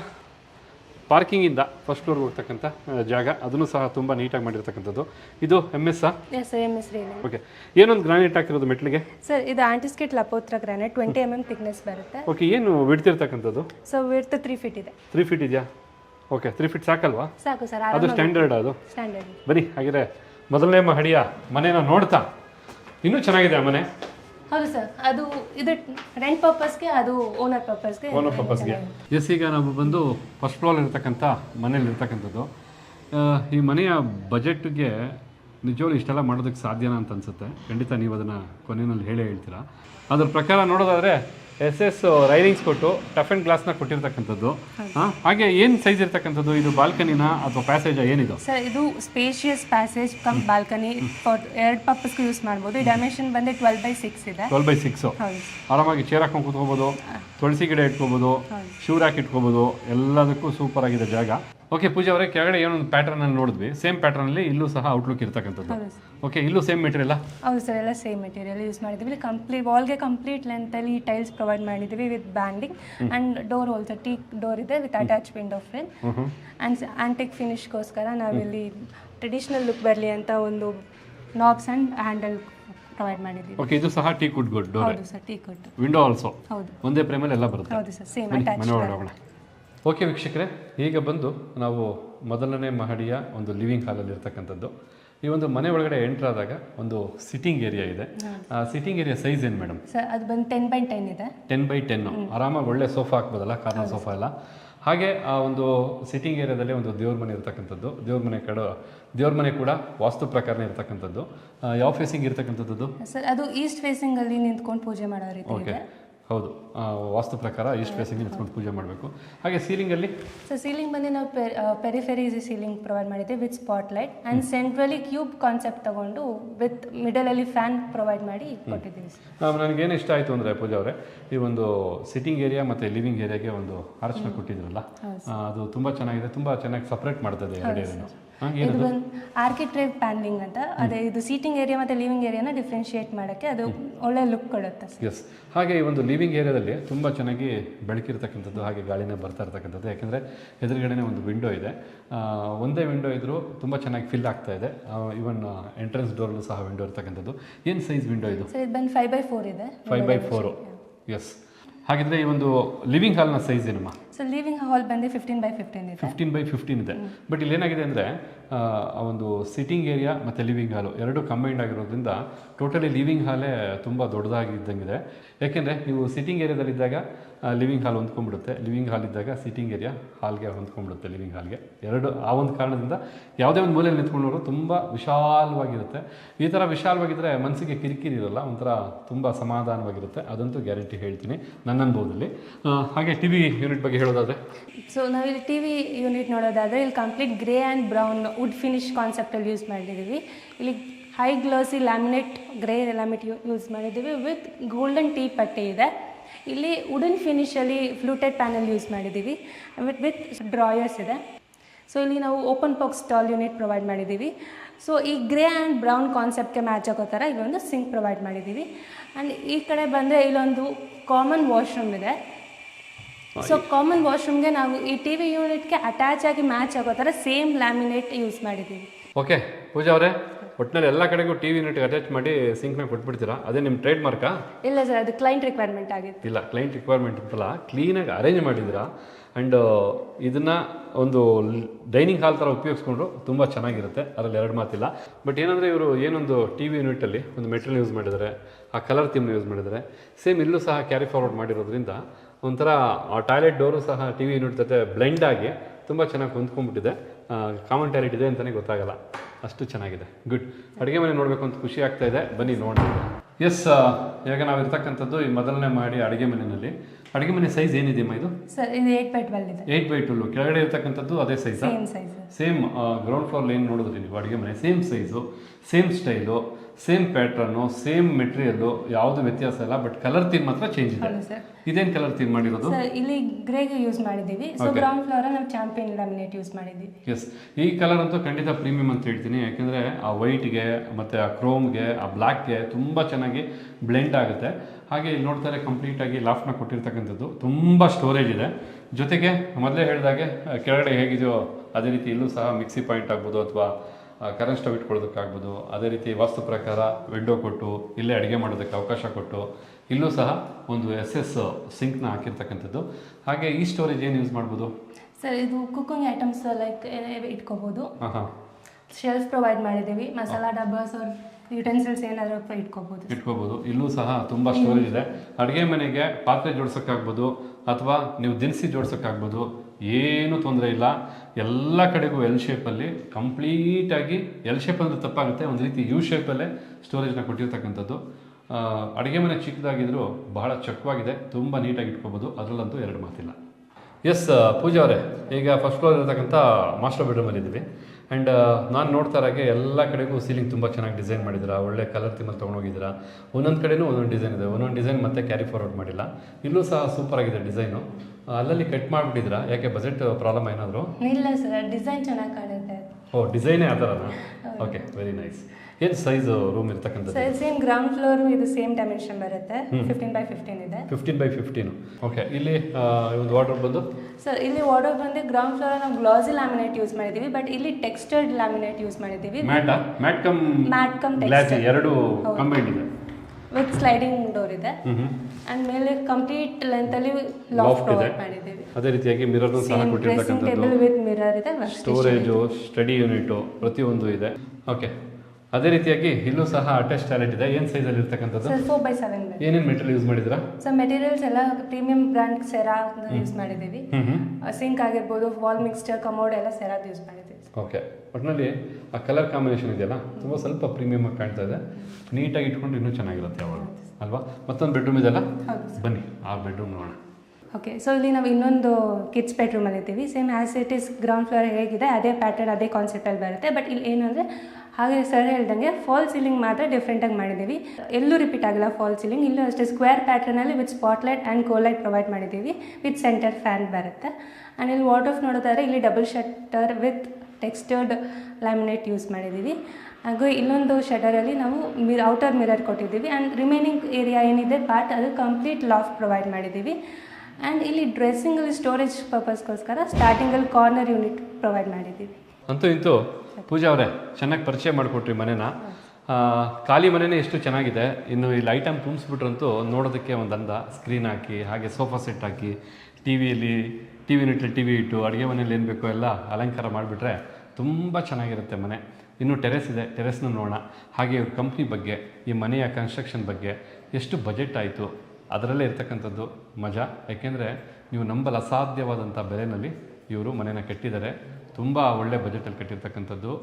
Speaker 1: ಪಾರ್ಕಿಂಗಿಂದ ಫಸ್ಟ್ ಫ್ಲೋರ್ಗೆ ಹೋಗ್ತಕ್ಕಂಥ ಜಾಗ ಅದನ್ನು ಸಹ ತುಂಬ ನೀಟಾಗಿ ಮಾಡಿರ್ತಕ್ಕಂಥದ್ದು. ಇದು M S
Speaker 2: M S
Speaker 1: okay ಏನೊಂದು ಗ್ರಾನೈಟ್ ಹಾಕಿರೋದು ಮೆಟ್ಲಿಗೆ
Speaker 2: ಸರ್ ಇದು antiskid ಲಪೋತ್ರ granite twenty M M thickness ಬರುತ್ತೆ.
Speaker 1: ಓಕೆ ಏನು ಬಿಡ್ತಿರ್ತಕ್ಕಂಥದ್ದು
Speaker 2: ಸೊ ವಿಡ್ತ್ ತ್ರೀ ಫೀಟ್ ಇದೆ.
Speaker 1: ತ್ರೀ ಫೀಟ್ ಇದೆಯಾ? ಓಕೆ ತ್ರೀ ಫೀಟ್ ಸಾಕಲ್ವಾ?
Speaker 2: ಸಾಕು ಸರ್
Speaker 1: ಅದು ಸ್ಟ್ಯಾಂಡರ್ಡ್ ಅದು.
Speaker 2: ಸ್ಟ್ಯಾಂಡರ್ಡ್
Speaker 1: ಬನ್ನಿ ಹಾಗಿದ್ರೆ ಮೊದಲನೇ ಮಹಡಿಯ ಮನೇನ ನೋಡ್ತಾ. ಇನ್ನೂ ಚೆನ್ನಾಗಿದೆ ಆ ಮನೆ?
Speaker 2: ಹೌದು ಸರ್ ಅದು ಇದು ರೆಂಟ್ ಪರ್ಪಸ್ಗೆ ಅದು ಓನರ್ ಪರ್ಪಸ್ಗೆ
Speaker 1: ಓನರ್ ಪರ್ಪಸ್ಗೆ ಎಸ್ ಈಗ ನಾವು ಬಂದು ಫಸ್ಟ್ ಫ್ಲೋರ್ ಇರ್ತಕ್ಕಂಥ ಮನೇಲಿ ಇರ್ತಕ್ಕಂಥದ್ದು. ಆ, ಈ ಮನೆಯ ಬಜೆಟ್ಗೆ ನಿಜವಾಗ್ಲೂ ಇಷ್ಟೆಲ್ಲ ಮಾಡೋದಕ್ಕೆ ಸಾಧ್ಯನಾ ಅಂತ ಅನ್ಸುತ್ತೆ. ಖಂಡಿತ ನೀವು ಅದನ್ನು ಕೊನೆಯಲ್ಲಿ ಹೇಳೇ ಹೇಳ್ತೀರಾ. ಅದ್ರ ಪ್ರಕಾರ ನೋಡೋದಾದ್ರೆ ಎಸ್ ಎಸ್ ರೈಲಿಂಗ್ಸ್ ಕೊಟ್ಟು ಟಫ್ ಆ್ಯಂಡ್ ಗ್ಲಾಸ್ನ ಕೊಟ್ಟಿರ್ತಕ್ಕಂಥದ್ದು. ಹಾಗೆ ಏನು ಸೈಜ್ ಇರ್ತಕ್ಕಂಥದ್ದು? ಇದು ಬಾಲ್ಕನಿನ ಅಥವಾ ಪ್ಯಾಸೇಜ ಏನಿದು?
Speaker 2: ಸರ್ ಇದು spacious passage cum balcony. For ಎರಡು ಪರ್ಪಸ್ಗೂ ಯೂಸ್ ಮಾಡ್ಬೋದು. ಈ ಡೈಮೆನ್ಷನ್ ಬಂದು ಟ್ವೆಲ್ ಬೈ ಸಿಕ್ಸ್ ಇದೆ.
Speaker 1: ಟ್ವೆಲ್ ಬೈ ಸಿಕ್ಸು ಆರಾಮಾಗಿ ಚೇರ್ ಹಾಕೊಂಡು ಕೂತ್ಕೋಬೋದು ತುಳಸಿ ಗಿಡ ಇಟ್ಕೋಬೋದು ಶೂರ್ ಹಾಕಿ ಇಟ್ಕೋಬೋದು ಎಲ್ಲದಕ್ಕೂ ಸೂಪರ್ ಆಗಿದೆ ಜಾಗ. ಓಕೆ ಪೂಜಾ ಅವರೇ ಕೆಳಗಡೆ ಏನೊಂದು ಪ್ಯಾಟರ್ನ್ ಅಲ್ಲಿ ನೋಡಿದ್ವಿ. ಸೇಮ್ ಪ್ಯಾಟರ್ನ್ ಅಲ್ಲಿ ಇಲ್ಲೂ ಸಹ ಔಟ್ಲುಕ್ ಇರ್ತಕ್ಕಂಥದ್ದು. ಓಕೆ ಇಲ್ಲೂ ಸೇಮ್ ಮೆಟೀರಿಯಲ್
Speaker 2: ಹೌದು ಸರ್ ಎಲ್ಲ ಸೇಮ್ ಮೆಟೀರಿಯಲ್ ಯೂಸ್ ಮಾಡಿದ್ವಿ. ಕಂಪ್ಲೀಟ್ ವಾಲ್ಗೆ ಕಂಪ್ಲೀಟ್ ಲೆಂತ್ ಅಲ್ಲಿ ಟೈಲ್ಸ್ ಪ್ರೊವೈಡ್ ಮಾಡಿದ್ವಿ with banding and door holes teak door ಇದೆ with attach window frame and antique ಫಿನಿಶ್ಗೋಸ್ಕರ ನಾವಿಲ್ಲಿ ಟ್ರೆಡಿಷನಲ್ ಲುಕ್ ಬರಲಿ ಅಂತ ಒಂದು ನಾಬ್ಸ್ ಅಂಡ್ ಹ್ಯಾಂಡಲ್ ಪ್ರೊವೈಡ್ ಮಾಡಿದ್ವಿ.
Speaker 1: ಓಕೆ ಇದು ಸಹ ಟೀ ಕುಡ್ ಗುಡ್ ಡೋರ್
Speaker 2: ಹೌದು sir teak wood
Speaker 1: window also
Speaker 2: ಹೌದು.
Speaker 1: ಒಂದೇ ಪ್ರೇಮಲ್ಲಿ ಎಲ್ಲ ಬರುತ್ತೆ.
Speaker 2: ಹೌದು ಸರ್ ಸೇಮ್ ಅಟ್ಯಾಚ್
Speaker 1: ಮನೆ ಓಕೆ ವೀಕ್ಷಕರೇ ಈಗ ಬಂದು ನಾವು ಮೊದಲನೇ ಮಹಡಿಯ ಒಂದು ಲಿವಿಂಗ್ ಹಾಲಲ್ಲಿ ಇರ್ತಕ್ಕಂಥದ್ದು. ಈ ಒಂದು ಮನೆ ಒಳಗಡೆ ಎಂಟರ್ ಆದಾಗ ಒಂದು ಸಿಟ್ಟಿಂಗ್ ಏರಿಯಾ ಇದೆ. ಆ ಸಿಟ್ಟಿಂಗ್ ಏರಿಯಾ ಸೈಜ್ ಏನು ಮೇಡಮ್?
Speaker 2: ಸರ್ ಅದು ಬಂದು ಟೆನ್ ಬೈ ಟೆನ್ ಇದೆ.
Speaker 1: ಟೆನ್ ಬೈ ಟೆನ್ ಆರಾಮಾಗಿ ಒಳ್ಳೆ ಸೋಫಾ ಹಾಕ್ಬೋದಲ್ಲ ಕಾರ್ನರ್ ಸೋಫಾ ಎಲ್ಲ. ಹಾಗೆ ಆ ಒಂದು ಸಿಟ್ಟಿಂಗ್ ಏರಿಯಾದಲ್ಲಿ ಒಂದು ದೇವ್ರ ಮನೆ ಇರತಕ್ಕಂಥದ್ದು. ದೇವ್ರ ಮನೆ ಕಡೆ ದೇವ್ರ ಮನೆ ಕೂಡ ವಾಸ್ತು ಪ್ರಕಾರನೇ ಇರತಕ್ಕಂಥದ್ದು. ಯಾವ ಫೇಸಿಂಗ್ ಇರತಕ್ಕಂಥದ್ದು
Speaker 2: ಸರ್ ಅದು ಈಸ್ಟ್ ಫೇಸಿಂಗ್ ಅಲ್ಲಿ ನಿಂತ್ಕೊಂಡು ಪೂಜೆ ಮಾಡೋ ರೀತಿ
Speaker 1: ಓಕೆ. ಹೌದು. ವಾಸ್ತು ಪ್ರಕಾರ ಈಸ್ಟ್ ಫೇಸಿಂಗ್ ನಿಂತ್ಕೊಂಡು ಪೂಜೆ ಮಾಡಬೇಕು. ಹಾಗೆ ಸೀಲಿಂಗಲ್ಲಿ
Speaker 2: ಸೊ ಸೀಲಿಂಗ್ ಬಂದು ನಾವು ಪೆರಿಫೆರಿ ಸೀಲಿಂಗ್ ಪ್ರೊವೈಡ್ ಮಾಡಿದ್ದೆ with spot light and centrally cube concept ತಗೊಂಡು ವಿತ್ ಮಿಡಲಲ್ಲಿ ಫ್ಯಾನ್ ಪ್ರೊವೈಡ್ ಮಾಡಿ ಕೊಟ್ಟಿದ್ದೀವಿ ಸರ್
Speaker 1: ಏನು ಇಷ್ಟ ಆಯಿತು ಅಂದರೆ ಪೂಜಾ ಅವರೇ ಈ ಒಂದು ಸಿಟ್ಟಿಂಗ್ ಏರಿಯಾ ಮತ್ತು ಲಿವಿಂಗ್ ಏರಿಯಾಗೆ ಒಂದು ಅರ್ಚನೆ ಕೊಟ್ಟಿದ್ರಲ್ಲ ಅದು ತುಂಬ ಚೆನ್ನಾಗಿದೆ ತುಂಬ ಚೆನ್ನಾಗಿ ಸಪ್ರೇಟ್ ಮಾಡ್ತದೆ ಎರಡು ಏರಿಯಾನು
Speaker 2: ಇದು ಬಂದು ಆರ್ಕಿಟ್ರೇಟ್ ಪ್ಯಾನ್ಲಿಂಗ್ ಅಂತ. ಅದೇ ಇದು ಸೀಟಿಂಗ್ ಏರಿಯಾ ಮತ್ತು ಲಿವಿಂಗ್ ಏರಿಯಾನ ಡಿಫ್ರೆನ್ಶಿಯೇಟ್ ಮಾಡೋಕ್ಕೆ ಅದು ಒಳ್ಳೆ ಲುಕ್ ಕೊಡುತ್ತೆ
Speaker 1: ಎಸ್ ಹಾಗೆ ಈ ಒಂದು ಲಿವಿಂಗ್ ಏರಿಯಾದಲ್ಲಿ ತುಂಬ ಚೆನ್ನಾಗಿ ಬೆಳಕಿರ್ತಕ್ಕಂಥದ್ದು ಹಾಗೆ ಗಾಳಿನೇ ಬರ್ತಾ ಇರ್ತಕ್ಕಂಥದ್ದು. ಯಾಕೆಂದರೆ ಎದುರುಗಡೆನೇ ಒಂದು ವಿಂಡೋ ಇದೆ. ಒಂದೇ ವಿಂಡೋ ಇದ್ದರೂ ತುಂಬ ಚೆನ್ನಾಗಿ ಫಿಲ್ ಆಗ್ತಾ ಇದೆ. ಇವನ್ ಎಂಟ್ರೆನ್ಸ್ ಡೋರ್ಲು ಸಹ ವಿಂಡೋ ಇರ್ತಕ್ಕಂಥದ್ದು. ಏನು ಸೈಜ್ ವಿಂಡೋ ಇದು?
Speaker 2: ಸರ್ ಇದು ಬಂದು ಫೈವ್ ಬೈ ಫೋರ್ ಇದೆ.
Speaker 1: ಫೈವ್ ಬೈ ಫೋರು ಎಸ್ ಹಾಗಿದ್ರೆ ಈ ಒಂದು ಲಿವಿಂಗ್ ಹಾಲ್ನ ಸೈಜ್ ಏನಮ್ಮ?
Speaker 2: ಸೊ ಲಿವಿಂಗ್ ಹಾಲ್ ಬಂದು ಫಿಫ್ಟೀನ್ ಬೈ ಫಿಫ್ಟೀನ್ ಇದೆ
Speaker 1: ಫಿಫ್ಟೀನ್ ಬೈ ಫಿಫ್ಟೀನ್ ಇದೆ. ಬಟ್ ಇಲ್ಲಿ ಏನಾಗಿದೆ ಅಂದರೆ ಆ ಒಂದು ಸಿಟ್ಟಿಂಗ್ ಏರಿಯಾ ಮತ್ತು ಲಿವಿಂಗ್ ಹಾಲು ಎರಡು ಕಂಬೈಂಡ್ ಆಗಿರೋದ್ರಿಂದ ಟೋಟಲಿ ಲಿವಿಂಗ್ ಹಾಲೇ ತುಂಬ ದೊಡ್ಡದಾಗಿದ್ದಂಗಿದೆ. ಯಾಕೆಂದರೆ ನೀವು ಸಿಟ್ಟಿಂಗ್ ಏರಿಯಾದಲ್ಲಿದ್ದಾಗ ಲಿವಿಂಗ್ ಹಾಲ್ ಹೊಂದ್ಕೊಂಡ್ಬಿಡುತ್ತೆ. ಲಿವಿಂಗ್ ಹಾಲ್ ಇದ್ದಾಗ ಸಿಟ್ಟಿಂಗ್ ಏರಿಯಾ ಹಾಲ್ಗೆ ಹೊಂದ್ಕೊಂಡ್ಬಿಡುತ್ತೆ ಲಿವಿಂಗ್ ಹಾಲ್ಗೆ ಎರಡು ಆ ಒಂದು ಕಾರಣದಿಂದ ಯಾವುದೇ ಒಂದು ಮೂಲೆಯಲ್ಲಿ ನಿಂತ್ಕೊಂಡವರು ತುಂಬ ವಿಶಾಲವಾಗಿರುತ್ತೆ. ಈ ಥರ ವಿಶಾಲವಾಗಿದ್ದರೆ ಮನಸ್ಸಿಗೆ ಕಿರಿಕಿರಿ ಇರಲ್ಲ ಒಂಥರ ತುಂಬ ಸಮಾಧಾನವಾಗಿರುತ್ತೆ. ಅದಂತೂ ಗ್ಯಾರಂಟಿ ಹೇಳ್ತೀನಿ ನನ್ನ ಅನುಭವದಲ್ಲಿ ಹಾಗೆ ಟಿ ವಿ ಯೂನಿಟ್ ಬಗ್ಗೆ ಹೇಳೋದಾದರೆ
Speaker 2: ಸೊ ನಾವಿಲ್ಲಿ ಟಿ ವಿ ಯೂನಿಟ್ ನೋಡೋದಾದರೆ, ಇಲ್ಲಿ complete grey and brown wood finish ಕಾನ್ಸೆಪ್ಟಲ್ಲಿ use ಮಾಡಿದ್ದೀವಿ ಇಲ್ಲಿ high glossy laminate grey laminate use ಮಾಡಿದ್ದೀವಿ ವಿತ್ ಗೋಲ್ಡನ್ ಟೀ ಪಟ್ಟೆ ಇದೆ. ಇಲ್ಲಿ ವುಡನ್ ಫಿನಿಶಲ್ಲಿ ಫ್ಲೂಟೆಡ್ ಪ್ಯಾನಲ್ ಯೂಸ್ ಮಾಡಿದ್ದೀವಿ ವಿತ್ ವಿತ್ ಡ್ರಾಯರ್ಸ್ ಇದೆ. ಸೊ ಇಲ್ಲಿ ನಾವು open box stall unit provide ಮಾಡಿದ್ದೀವಿ ಸೊ ಈ ಗ್ರೇ ಆ್ಯಂಡ್ ಬ್ರೌನ್ ಕಾನ್ಸೆಪ್ಟ್ಗೆ ಮ್ಯಾಚ್ ಆಗೋ ಥರ ಇಲ್ಲೊಂದು ಸಿಂಕ್ ಪ್ರೊವೈಡ್ ಮಾಡಿದ್ದೀವಿ ಆ್ಯಂಡ್ ಈ ಕಡೆ ಬಂದರೆ ಇಲ್ಲೊಂದು ಕಾಮನ್ ವಾಶ್ರೂಮ್ ಇದೆ. ಸೊ ಕಾಮನ್ ವಾಶ್ರೂಮ್ಗೆ ನಾವು ಈ ಟಿ ವಿ ಯೂನಿಟ್ಗೆ ಅಟ್ಯಾಚ್ ಆಗಿ ಮ್ಯಾಚ್ ಆಗೋ ಥರ ಸೇಮ್ ಲ್ಯಾಮಿನೇಟ್ ಯೂಸ್ ಮಾಡಿದ್ದೀವಿ.
Speaker 1: ಓಕೆ ಪೂಜಾ ಅವರೇ ಒಟ್ಟಿನಲ್ಲಿ ಎಲ್ಲ ಕಡೆಗೂ ಟಿ ವಿ ಯೂನಿಟ್ಗೆ ಅಟ್ಯಾಚ್ ಮಾಡಿ ಸಿಂಕ್ ಮೇಲೆ ಕೊಟ್ಬಿಡ್ತೀರಾ? ಅದೇ ನಿಮ್ಮ ಟ್ರೇಡ್ ಮಾರ್ಕಾ
Speaker 2: ಇಲ್ಲ ಸರ್ ಅದು ಕ್ಲೈಂಟ್ ರಿಕ್ವೈರ್ಮೆಂಟ್ ಆಗಿತ್ತು.
Speaker 1: ಇಲ್ಲ ಕ್ಲೈಂಟ್ ರಿಕ್ವೈರ್ಮೆಂಟ್ ಅಂತಲ್ಲ ಕ್ಲೀನಾಗಿ ಅರೇಂಜ್ ಮಾಡಿದ್ದೀರಾ? ಆ್ಯಂಡ್ ಇದನ್ನು ಒಂದು ಡೈನಿಂಗ್ ಹಾಲ್ ಥರ ಉಪಯೋಗಿಸ್ಕೊಂಡ್ರು ತುಂಬ ಚೆನ್ನಾಗಿರುತ್ತೆ ಅದರಲ್ಲಿ ಎರಡು ಮಾತಿಲ್ಲ. ಬಟ್ ಏನಂದರೆ ಇವರು ಏನೊಂದು ಟಿ ವಿ ಯೂನಿಟಲ್ಲಿ ಒಂದು ಮೆಟೀರಿಯಲ್ ಯೂಸ್ ಮಾಡಿದ್ದಾರೆ ಆ ಕಲರ್ ಥೀಮ್ನ ಯೂಸ್ ಮಾಡಿದ್ದಾರೆ ಸೇಮ್ ಇಲ್ಲೂ ಸಹ ಕ್ಯಾರಿ ಫಾರ್ವರ್ಡ್ ಮಾಡಿರೋದ್ರಿಂದ ಒಂಥರ ಆ ಟಾಯ್ಲೆಟ್ ಡೋರು ಸಹ ಟಿ ವಿ ಯೂನಿಟ್ ಜೊತೆ ಬ್ಲೆಂಡ್ ಆಗಿ ತುಂಬ ಚೆನ್ನಾಗಿ ಹೊಂದ್ಕೊಂಡ್ಬಿಟ್ಟಿದೆ. ಟಾಯ್ಲೆಟ್ ಇದೆ ಅಂತಲೇ ಗೊತ್ತಾಗಲ್ಲ. ಅಷ್ಟು ಚೆನ್ನಾಗಿದೆ. ಗುಡ್ ಅಡುಗೆ ಮನೆ ನೋಡಬೇಕು ಅಂತ ಖುಷಿ ಆಗ್ತಾ ಇದೆ. ಬನ್ನಿ ನೋಡೋಣ. ಎಸ್ ಈಗ ನಾವು ಇರ್ತಕ್ಕಂಥದ್ದು ಈ ಮೊದಲನೇ ಮಾಡಿ ಅಡುಗೆ ಮನೆಯಲ್ಲಿ. ಅಡುಗೆ ಮನೆ ಸೈಜ್ ಏನಿದೆಯಮ್ಮ ಇದು?
Speaker 2: ಏಟ್ ಬೈ ಟ್ವೆಲ್
Speaker 1: ಕೆಳಗಡೆ ಇರ್ತಕ್ಕಂಥದ್ದು ಅದೇ ಸೈಜ್
Speaker 2: ಸೇಮ್
Speaker 1: ಗ್ರೌಂಡ್ ಫ್ಲೋರ್ ಏನು ನೋಡಿದ್ರಿ ನೀವು. ಅಡುಗೆ ಮನೆ same size same style same pattern same material ಯಾವುದು ವ್ಯತ್ಯಾಸ ಇಲ್ಲ ಬಟ್ ಕಲರ್ ಥೀಮ್ ಮಾತ್ರ ಚೇಂಜ್ ಇದೆ.
Speaker 2: ಇದೇನ್ ಸರ್.
Speaker 1: ಇದೇನು ಕಲರ್ ಥೀಮ್ ಮಾಡಿರೋದು?
Speaker 2: ಸರ್ ಇಲ್ಲಿ ಗ್ರೇಗೆ ಯೂಸ್ ಮಾಡಿದ್ದೀವಿ. ಸೊ ಗ್ರೌಂಡ್ ಫ್ಲೋರ್ ನಾವು ಚಾಂಪಿಯನ್ ಲ್ಯಾಮಿನೇಟ್ ಯೂಸ್ ಮಾಡಿದ್ದೀವಿ.
Speaker 1: ಎಸ್ ಈ ಕಲರ್ ಅಂತೂ ಖಂಡಿತ ಪ್ರೀಮಿಯಂ ಅಂತ ಹೇಳ್ತೀನಿ. ಯಾಕೆಂದರೆ ಆ ವೈಟ್ಗೆ ಮತ್ತು ಆ ಕ್ರೋಮ್ಗೆ ಆ ಬ್ಲ್ಯಾಕ್ಗೆ ತುಂಬ ಚೆನ್ನಾಗಿ ಬ್ಲೆಂಡ್ ಆಗುತ್ತೆ. ಹಾಗೆ ಇಲ್ಲಿ ನೋಡ್ತಾರೆ ಕಂಪ್ಲೀಟಾಗಿ ಲಾಫ್ನ ಕೊಟ್ಟಿರ್ತಕ್ಕಂಥದ್ದು. ತುಂಬ ಸ್ಟೋರೇಜ್ ಇದೆ. ಜೊತೆಗೆ ಮೊದಲೇ ಹೇಳಿದಾಗೆ ಆ, ಕೆಳಗಡೆ ಹೇಗಿದೆಯೋ ಅದೇ ರೀತಿ ಇಲ್ಲೂ ಸಹ ಮಿಕ್ಸಿ ಪಾಯಿಂಟ್ ಆಗ್ಬೋದು ಅಥವಾ ಕರೆಂಟ್ ಸ್ಟವ್ ಇಟ್ಕೊಳ್ಳೋದಕ್ಕಾಗ್ಬೋದು ಅದೇ ರೀತಿ ವಾಸ್ತು ಪ್ರಕಾರ ವಿಂಡೋ ಕೊಟ್ಟು ಇಲ್ಲೇ ಅಡುಗೆ ಮಾಡೋದಕ್ಕೆ ಅವಕಾಶ ಕೊಟ್ಟು ಇಲ್ಲೂ ಸಹ ಒಂದು ಎಸ್ ಎಸ್ ಸಿಂಕ್ನ ಹಾಕಿರ್ತಕ್ಕಂಥದ್ದು. ಹಾಗೆ ಈ ಸ್ಟೋರೇಜ್ ಏನು ಯೂಸ್ ಮಾಡ್ಬೋದು?
Speaker 2: ಸರ್ ಇದು ಕುಕ್ಕಿಂಗ್ ಐಟಮ್ಸ್ ಲೈಕ್ ಇಟ್ಕೋಬೋದು.
Speaker 1: ಹಾಂ
Speaker 2: ಶೆಲ್ಫ್ ಪ್ರೊವೈಡ್ ಮಾಡಿದ್ದೀವಿ. ಮಸಾಲ ಡಬ್ಬಸ್ ಅವ್ರ ಯುಟೆನ್ಸಿಲ್ಸ್ ಏನಾದರೂ ಇಟ್ಕೋಬೋದು.
Speaker 1: ಇಟ್ಕೋಬೋದು. ಇಲ್ಲೂ ಸಹ ತುಂಬ ಸ್ಟೋರೇಜ್ ಇದೆ. ಅಡುಗೆ ಮನೆಗೆ ಪಾತ್ರೆ ಜೋಡಿಸೋಕ್ಕಾಗ್ಬೋದು ಅಥವಾ ನೀವು ದಿನಸಿ ಜೋಡ್ಸೋಕ್ಕಾಗ್ಬೋದು. ಏನೂ ತೊಂದರೆ ಇಲ್ಲ. ಎಲ್ಲ ಕಡೆಗೂ ಎಲ್ ಶೇಪಲ್ಲಿ ಕಂಪ್ಲೀಟಾಗಿ ಎಲ್ ಶೇಪ್ ಅಂದರೆ ತಪ್ಪಾಗುತ್ತೆ. ಒಂದು ರೀತಿ ಯು ಶೇಪಲ್ಲೇ ಸ್ಟೋರೇಜ್ನ ಕೊಟ್ಟಿರ್ತಕ್ಕಂಥದ್ದು. ಅಡುಗೆ ಮನೆ ಚಿಕ್ಕದಾಗಿದ್ರೂ ಬಹಳ ಚೊಕ್ಕವಾಗಿದೆ. ತುಂಬ ನೀಟಾಗಿ ಇಟ್ಕೋಬೋದು. ಅದರಲ್ಲಂತೂ ಎರಡು ಮಾತಿಲ್ಲ. ಎಸ್ ಪೂಜಾ ಅವರೇ, ಈಗ ಫಸ್ಟ್ ಫ್ಲೋರ್ ಇರತಕ್ಕಂಥ ಮಾಸ್ಟರ್ ಬೆಡ್ರೂಮಲ್ಲಿ ಇದ್ದೀವಿ ಆ್ಯಂಡ್ ನಾನು ನೋಡ್ತಾ ಇರೋಕ್ಕೆ ಎಲ್ಲ ಕಡೆಗೂ ಸೀಲಿಂಗ್ ತುಂಬ ಚೆನ್ನಾಗಿ ಡಿಸೈನ್ ಮಾಡಿದ್ದೀರಾ? ಒಳ್ಳೆ ಕಲರ್ ತಿಮ್ಮಲ್ಲಿ ತೊಗೊಂಡೋಗಿದ್ದೀರಾ? ಒಂದೊಂದು ಕಡೆಯೂ ಒಂದೊಂದು ಡಿಸೈನ್ ಇದೆ. ಒಂದೊಂದು ಡಿಸೈನ್ ಮತ್ತೆ ಕ್ಯಾರಿ ಫಾರ್ವರ್ಡ್ ಮಾಡಿಲ್ಲ. ಇಲ್ಲೂ ಸಹ ಸೂಪರ್ ಆಗಿದೆ ಡಿಸೈನು ಅಲ್ಲಲ್ಲಿ ಕಟ್ ಮಾಡಿಬಿಟ್ಟಿದ್ದೀರಾ ಯಾಕೆ ಬಜೆಟ್ ಪ್ರಾಬ್ಲಮ್ ಏನಾದರೂ?
Speaker 2: ಇಲ್ಲ ಸರ್ ಡಿಸೈನ್ ಚೆನ್ನಾಗಿ ಕಾಣುತ್ತೆ.
Speaker 1: ಓ ಡಿಸೈನೇ ಆ ಥರನಾ? ಓಕೆ ವೆರಿ ನೈಸ್ ಏನು ಸೈಜ್ ರೂಮ್ ಇರ್ತಕ್ಕಂಥದ್ದು?
Speaker 2: ಸರ್ ಸೇಮ್ ಗ್ರೌಂಡ್ ಫ್ಲೋರ್ ಇದು ಸೇಮ್ ಡೈಮೆನ್ಷನ್ ಬರುತ್ತೆ. ಫಿಫ್ಟೀನ್ ಬೈ ಫಿಫ್ಟೀನ್ ಇದೆ.
Speaker 1: ಫಿಫ್ಟೀನ್ ಬೈ ಫಿಫ್ಟೀನು ಓಕೆ ಇಲ್ಲಿ ಆ, ಒಂದು ವಾಟರ್ ಬಂದು?
Speaker 2: ಸರ್ ಇಲ್ಲಿ ವಾಟರ್ ಬಂದು ಗ್ರೌಂಡ್ ಫ್ಲೋರ್ ನಾವು ಗ್ಲಾಸಿ ಲ್ಯಾಮಿನೇಟ್ ಯೂಸ್ ಮಾಡಿದೀವಿ ಬಟ್ ಇಲ್ಲಿ ಟೆಕ್ಸ್ಟರ್ಡ್ ಲ್ಯಾಮಿನೇಟ್ ಯೂಸ್ ಮಾಡಿದ್ದೀವಿ
Speaker 1: matte matte cum
Speaker 2: matte cum
Speaker 1: gloss
Speaker 2: texture
Speaker 1: ಎರಡು ಕಂಬೈಂಡ್ ಇದೆ.
Speaker 2: ವಿತ್ ಸ್ಲೈಡಿಂಗ್ ಡೋರ್ ಇದೆ. ಅಂಡ್ ಮೇಲೆ ಕಂಪ್ಲೀಟ್ ಲೆಂತ್
Speaker 1: ಅಲ್ಲಿ
Speaker 2: ಲಾಫ್ಟ್. ಪ್ರೊವೈಡ್ ಮಾಡಿದ್ದೀವಿ.
Speaker 1: ಅದೇ ರೀತಿಯಾಗಿ ಮಿರರ್ ಸಹ
Speaker 2: ಡ್ರೆಸ್ಸಿಂಗ್ ಟೇಬಲ್ ವಿತ್ ಮಿರರ್ ಇದೆ
Speaker 1: ಸ್ಟೋರೇಜು ಸ್ಟಡಿ ಯೂನಿಟು ಪ್ರತಿಯೊಂದು ಇದೆ. ಓಕೆ ಅದೇ ರೀತಿಯಾಗಿ ಇಲ್ಲೂ ಸಹ ಅಟ್ಯಾಚ್ ಟಾಯ್ಲೆಟ್ ಇದೆ. ಸೈಜ್ ಅಲ್ಲಿ ಇರ್ತಕ್ಕಂಥದ್ದು?
Speaker 2: ಸರ್ ಫೋರ್ ಬೈ ಸೆವೆನ್
Speaker 1: ಏನೇನ್ ಮೆಟೀರಿಯಲ್ ಯೂಸ್ ಮಾಡಿದ್ರ
Speaker 2: ಸರ್ ಮೆಟೀರಿಯಲ್ಸ್ ಎಲ್ಲ ಪ್ರೀಮಿಯಂ ಬ್ರ್ಯಾಂಡ್ ಸೆರಾ ಯೂಸ್ ಮಾಡಿದ್ದೀವಿ.
Speaker 1: ಹ್ಞೂ
Speaker 2: ಸಿಂಕ್ ಆಗಿರ್ಬೋದು ವಾಲ್ ಮಿಕ್ಸ್ಚರ್ ಕಮೋಡ್ ಎಲ್ಲ ಸೆರಾದ್ ಯೂಸ್ ಮಾಡಿದ್ದೀವಿ.
Speaker 1: ಓಕೆ. ಒಟ್ಟಿನಲ್ಲಿ ಆ ಕಲರ್ ಕಾಂಬಿನೇಷನ್ ಇದೆಯಲ್ಲ ತುಂಬ ಸ್ವಲ್ಪ ಪ್ರೀಮಿಯಮ್ ಆಗಿ ಕಾಣ್ತಾ ಇದೆ. ನೀಟಾಗಿ ಇಟ್ಕೊಂಡು ಇನ್ನೂ ಚೆನ್ನಾಗಿರುತ್ತೆ ಯಾವಾಗ ಅಲ್ವಾ? ಮತ್ತೊಂದು ಬೆಡ್ರೂಮ್ ಇದೆಯಲ್ಲ? ಬನ್ನಿ ಆ ಬೆಡ್ರೂಮ್ ನೋಡೋಣ.
Speaker 2: ಓಕೆ ಸೊ ಇಲ್ಲಿ ನಾವು ಇನ್ನೊಂದು ಕಿಡ್ಸ್ ಬೆಡ್ರೂಮಲ್ಲಿ ಇದ್ದೀವಿ. Same as it is ground floor ಹೇಗಿದೆ ಅದೇ ಪ್ಯಾಟರ್ನ್ ಅದೇ ಕಾನ್ಸೆಪ್ಟಲ್ಲಿ ಬರುತ್ತೆ. ಬಟ್ ಇಲ್ಲಿ ಏನಂದರೆ ಹಾಗೆ ಸರ್ ಹೇಳ್ದಂಗೆ ಫಾಲ್ ಸೀಲಿಂಗ್ ಮಾತ್ರ ಡಿಫ್ರೆಂಟಾಗಿ ಮಾಡಿದ್ದೀವಿ. ಎಲ್ಲೂ ರಿಪೀಟ್ ಆಗಿಲ್ಲ ಫಾಲ್ ಸೀಲಿಂಗ್ ಇಲ್ಲೂ ಅಷ್ಟೇ square ಪ್ಯಾಟರ್ನಲ್ಲಿ with spotlight and cove light provide ಮಾಡಿದ್ದೀವಿ. ವಿತ್ ಸೆಂಟರ್ ಫ್ಯಾನ್ ಬರುತ್ತೆ. ಆ್ಯಂಡ್ ಇಲ್ಲಿ ವಾಟರ್ ನೋಡೋದಾದ್ರೆ ಇಲ್ಲಿ double shutter with textured laminate use ಮಾಡಿದ್ದೀವಿ. ಹಾಗೂ ಇಲ್ಲೊಂದು ಶಟರಲ್ಲಿ ನಾವು ಮಿರ್ ಔಟರ್ ಮಿರರ್ ಕೊಟ್ಟಿದ್ದೀವಿ. ಆ್ಯಂಡ್ ರಿಮೈನಿಂಗ್ ಏರಿಯಾ ಏನಿದೆ ಬಟ್ ಅದು ಕಂಪ್ಲೀಟ್ ಲಾಫ್ ಪ್ರೊವೈಡ್ ಮಾಡಿದ್ದೀವಿ. ಆ್ಯಂಡ್ ಇಲ್ಲಿ ಡ್ರೆಸ್ಸಿಂಗಲ್ಲಿ ಸ್ಟೋರೇಜ್ ಪರ್ಪಸ್ಗೋಸ್ಕರ ಸ್ಟಾರ್ಟಿಂಗಲ್ಲಿ ಕಾರ್ನರ್ ಯೂನಿಟ್ ಪ್ರೊವೈಡ್ ಮಾಡಿದ್ದೀವಿ.
Speaker 1: ಅಂತೂ ಇಂತೂ ಪೂಜಾ ಅವರೇ, ಚೆನ್ನಾಗಿ ಪರಿಚಯ ಮಾಡಿಕೊಟ್ರಿ ಮನೇನ. ಖಾಲಿ ಮನೇನೇ ಎಷ್ಟು ಚೆನ್ನಾಗಿದೆ. ಇನ್ನು ಇಲ್ಲಿ ಐಟಮ್ ತುಂಬಿಸ್ಬಿಟ್ರಂತೂ ನೋಡೋದಕ್ಕೆ ಒಂದು ಅಂದ. ಸ್ಕ್ರೀನ್ ಹಾಕಿ, ಹಾಗೆ ಸೋಫಾ ಸೆಟ್ ಹಾಕಿ ಟಿ ವಿಯಲ್ಲಿ ಟಿ ವಿ ನಿಟ್ಟಲ್ಲಿ ಟಿ ವಿ ಇಟ್ಟು ಅಡುಗೆ ಮನೇಲಿ ಏನು ಬೇಕೋ ಎಲ್ಲ ಅಲಂಕಾರ ಮಾಡಿಬಿಟ್ರೆ ತುಂಬ ಚೆನ್ನಾಗಿರುತ್ತೆ ಮನೆ. ಇನ್ನು ಟೆರೆಸ್ ಇದೆ ಟೆರೆಸ್ನ ನೋಡೋಣ. ಹಾಗೆ ಇವ್ರ ಕಂಪ್ನಿ ಬಗ್ಗೆ, ಈ ಮನೆಯ ಕನ್ಸ್ಟ್ರಕ್ಷನ್ ಬಗ್ಗೆ ಎಷ್ಟು ಬಜೆಟ್ ಆಯಿತು, ಅದರಲ್ಲೇ ಇರ್ತಕ್ಕಂಥದ್ದು ಮಜಾ. ಯಾಕೆಂದರೆ ನೀವು ನಂಬಲು ಅಸಾಧ್ಯವಾದಂಥ ಬೆಲೆನಲ್ಲಿ ಇವರು ಮನೇನ ಕಟ್ಟಿದ್ದಾರೆ. ತುಂಬ ಒಳ್ಳೆ ಬಜೆಟಲ್ಲಿ ಕಟ್ಟಿರ್ತಕ್ಕಂಥದ್ದು.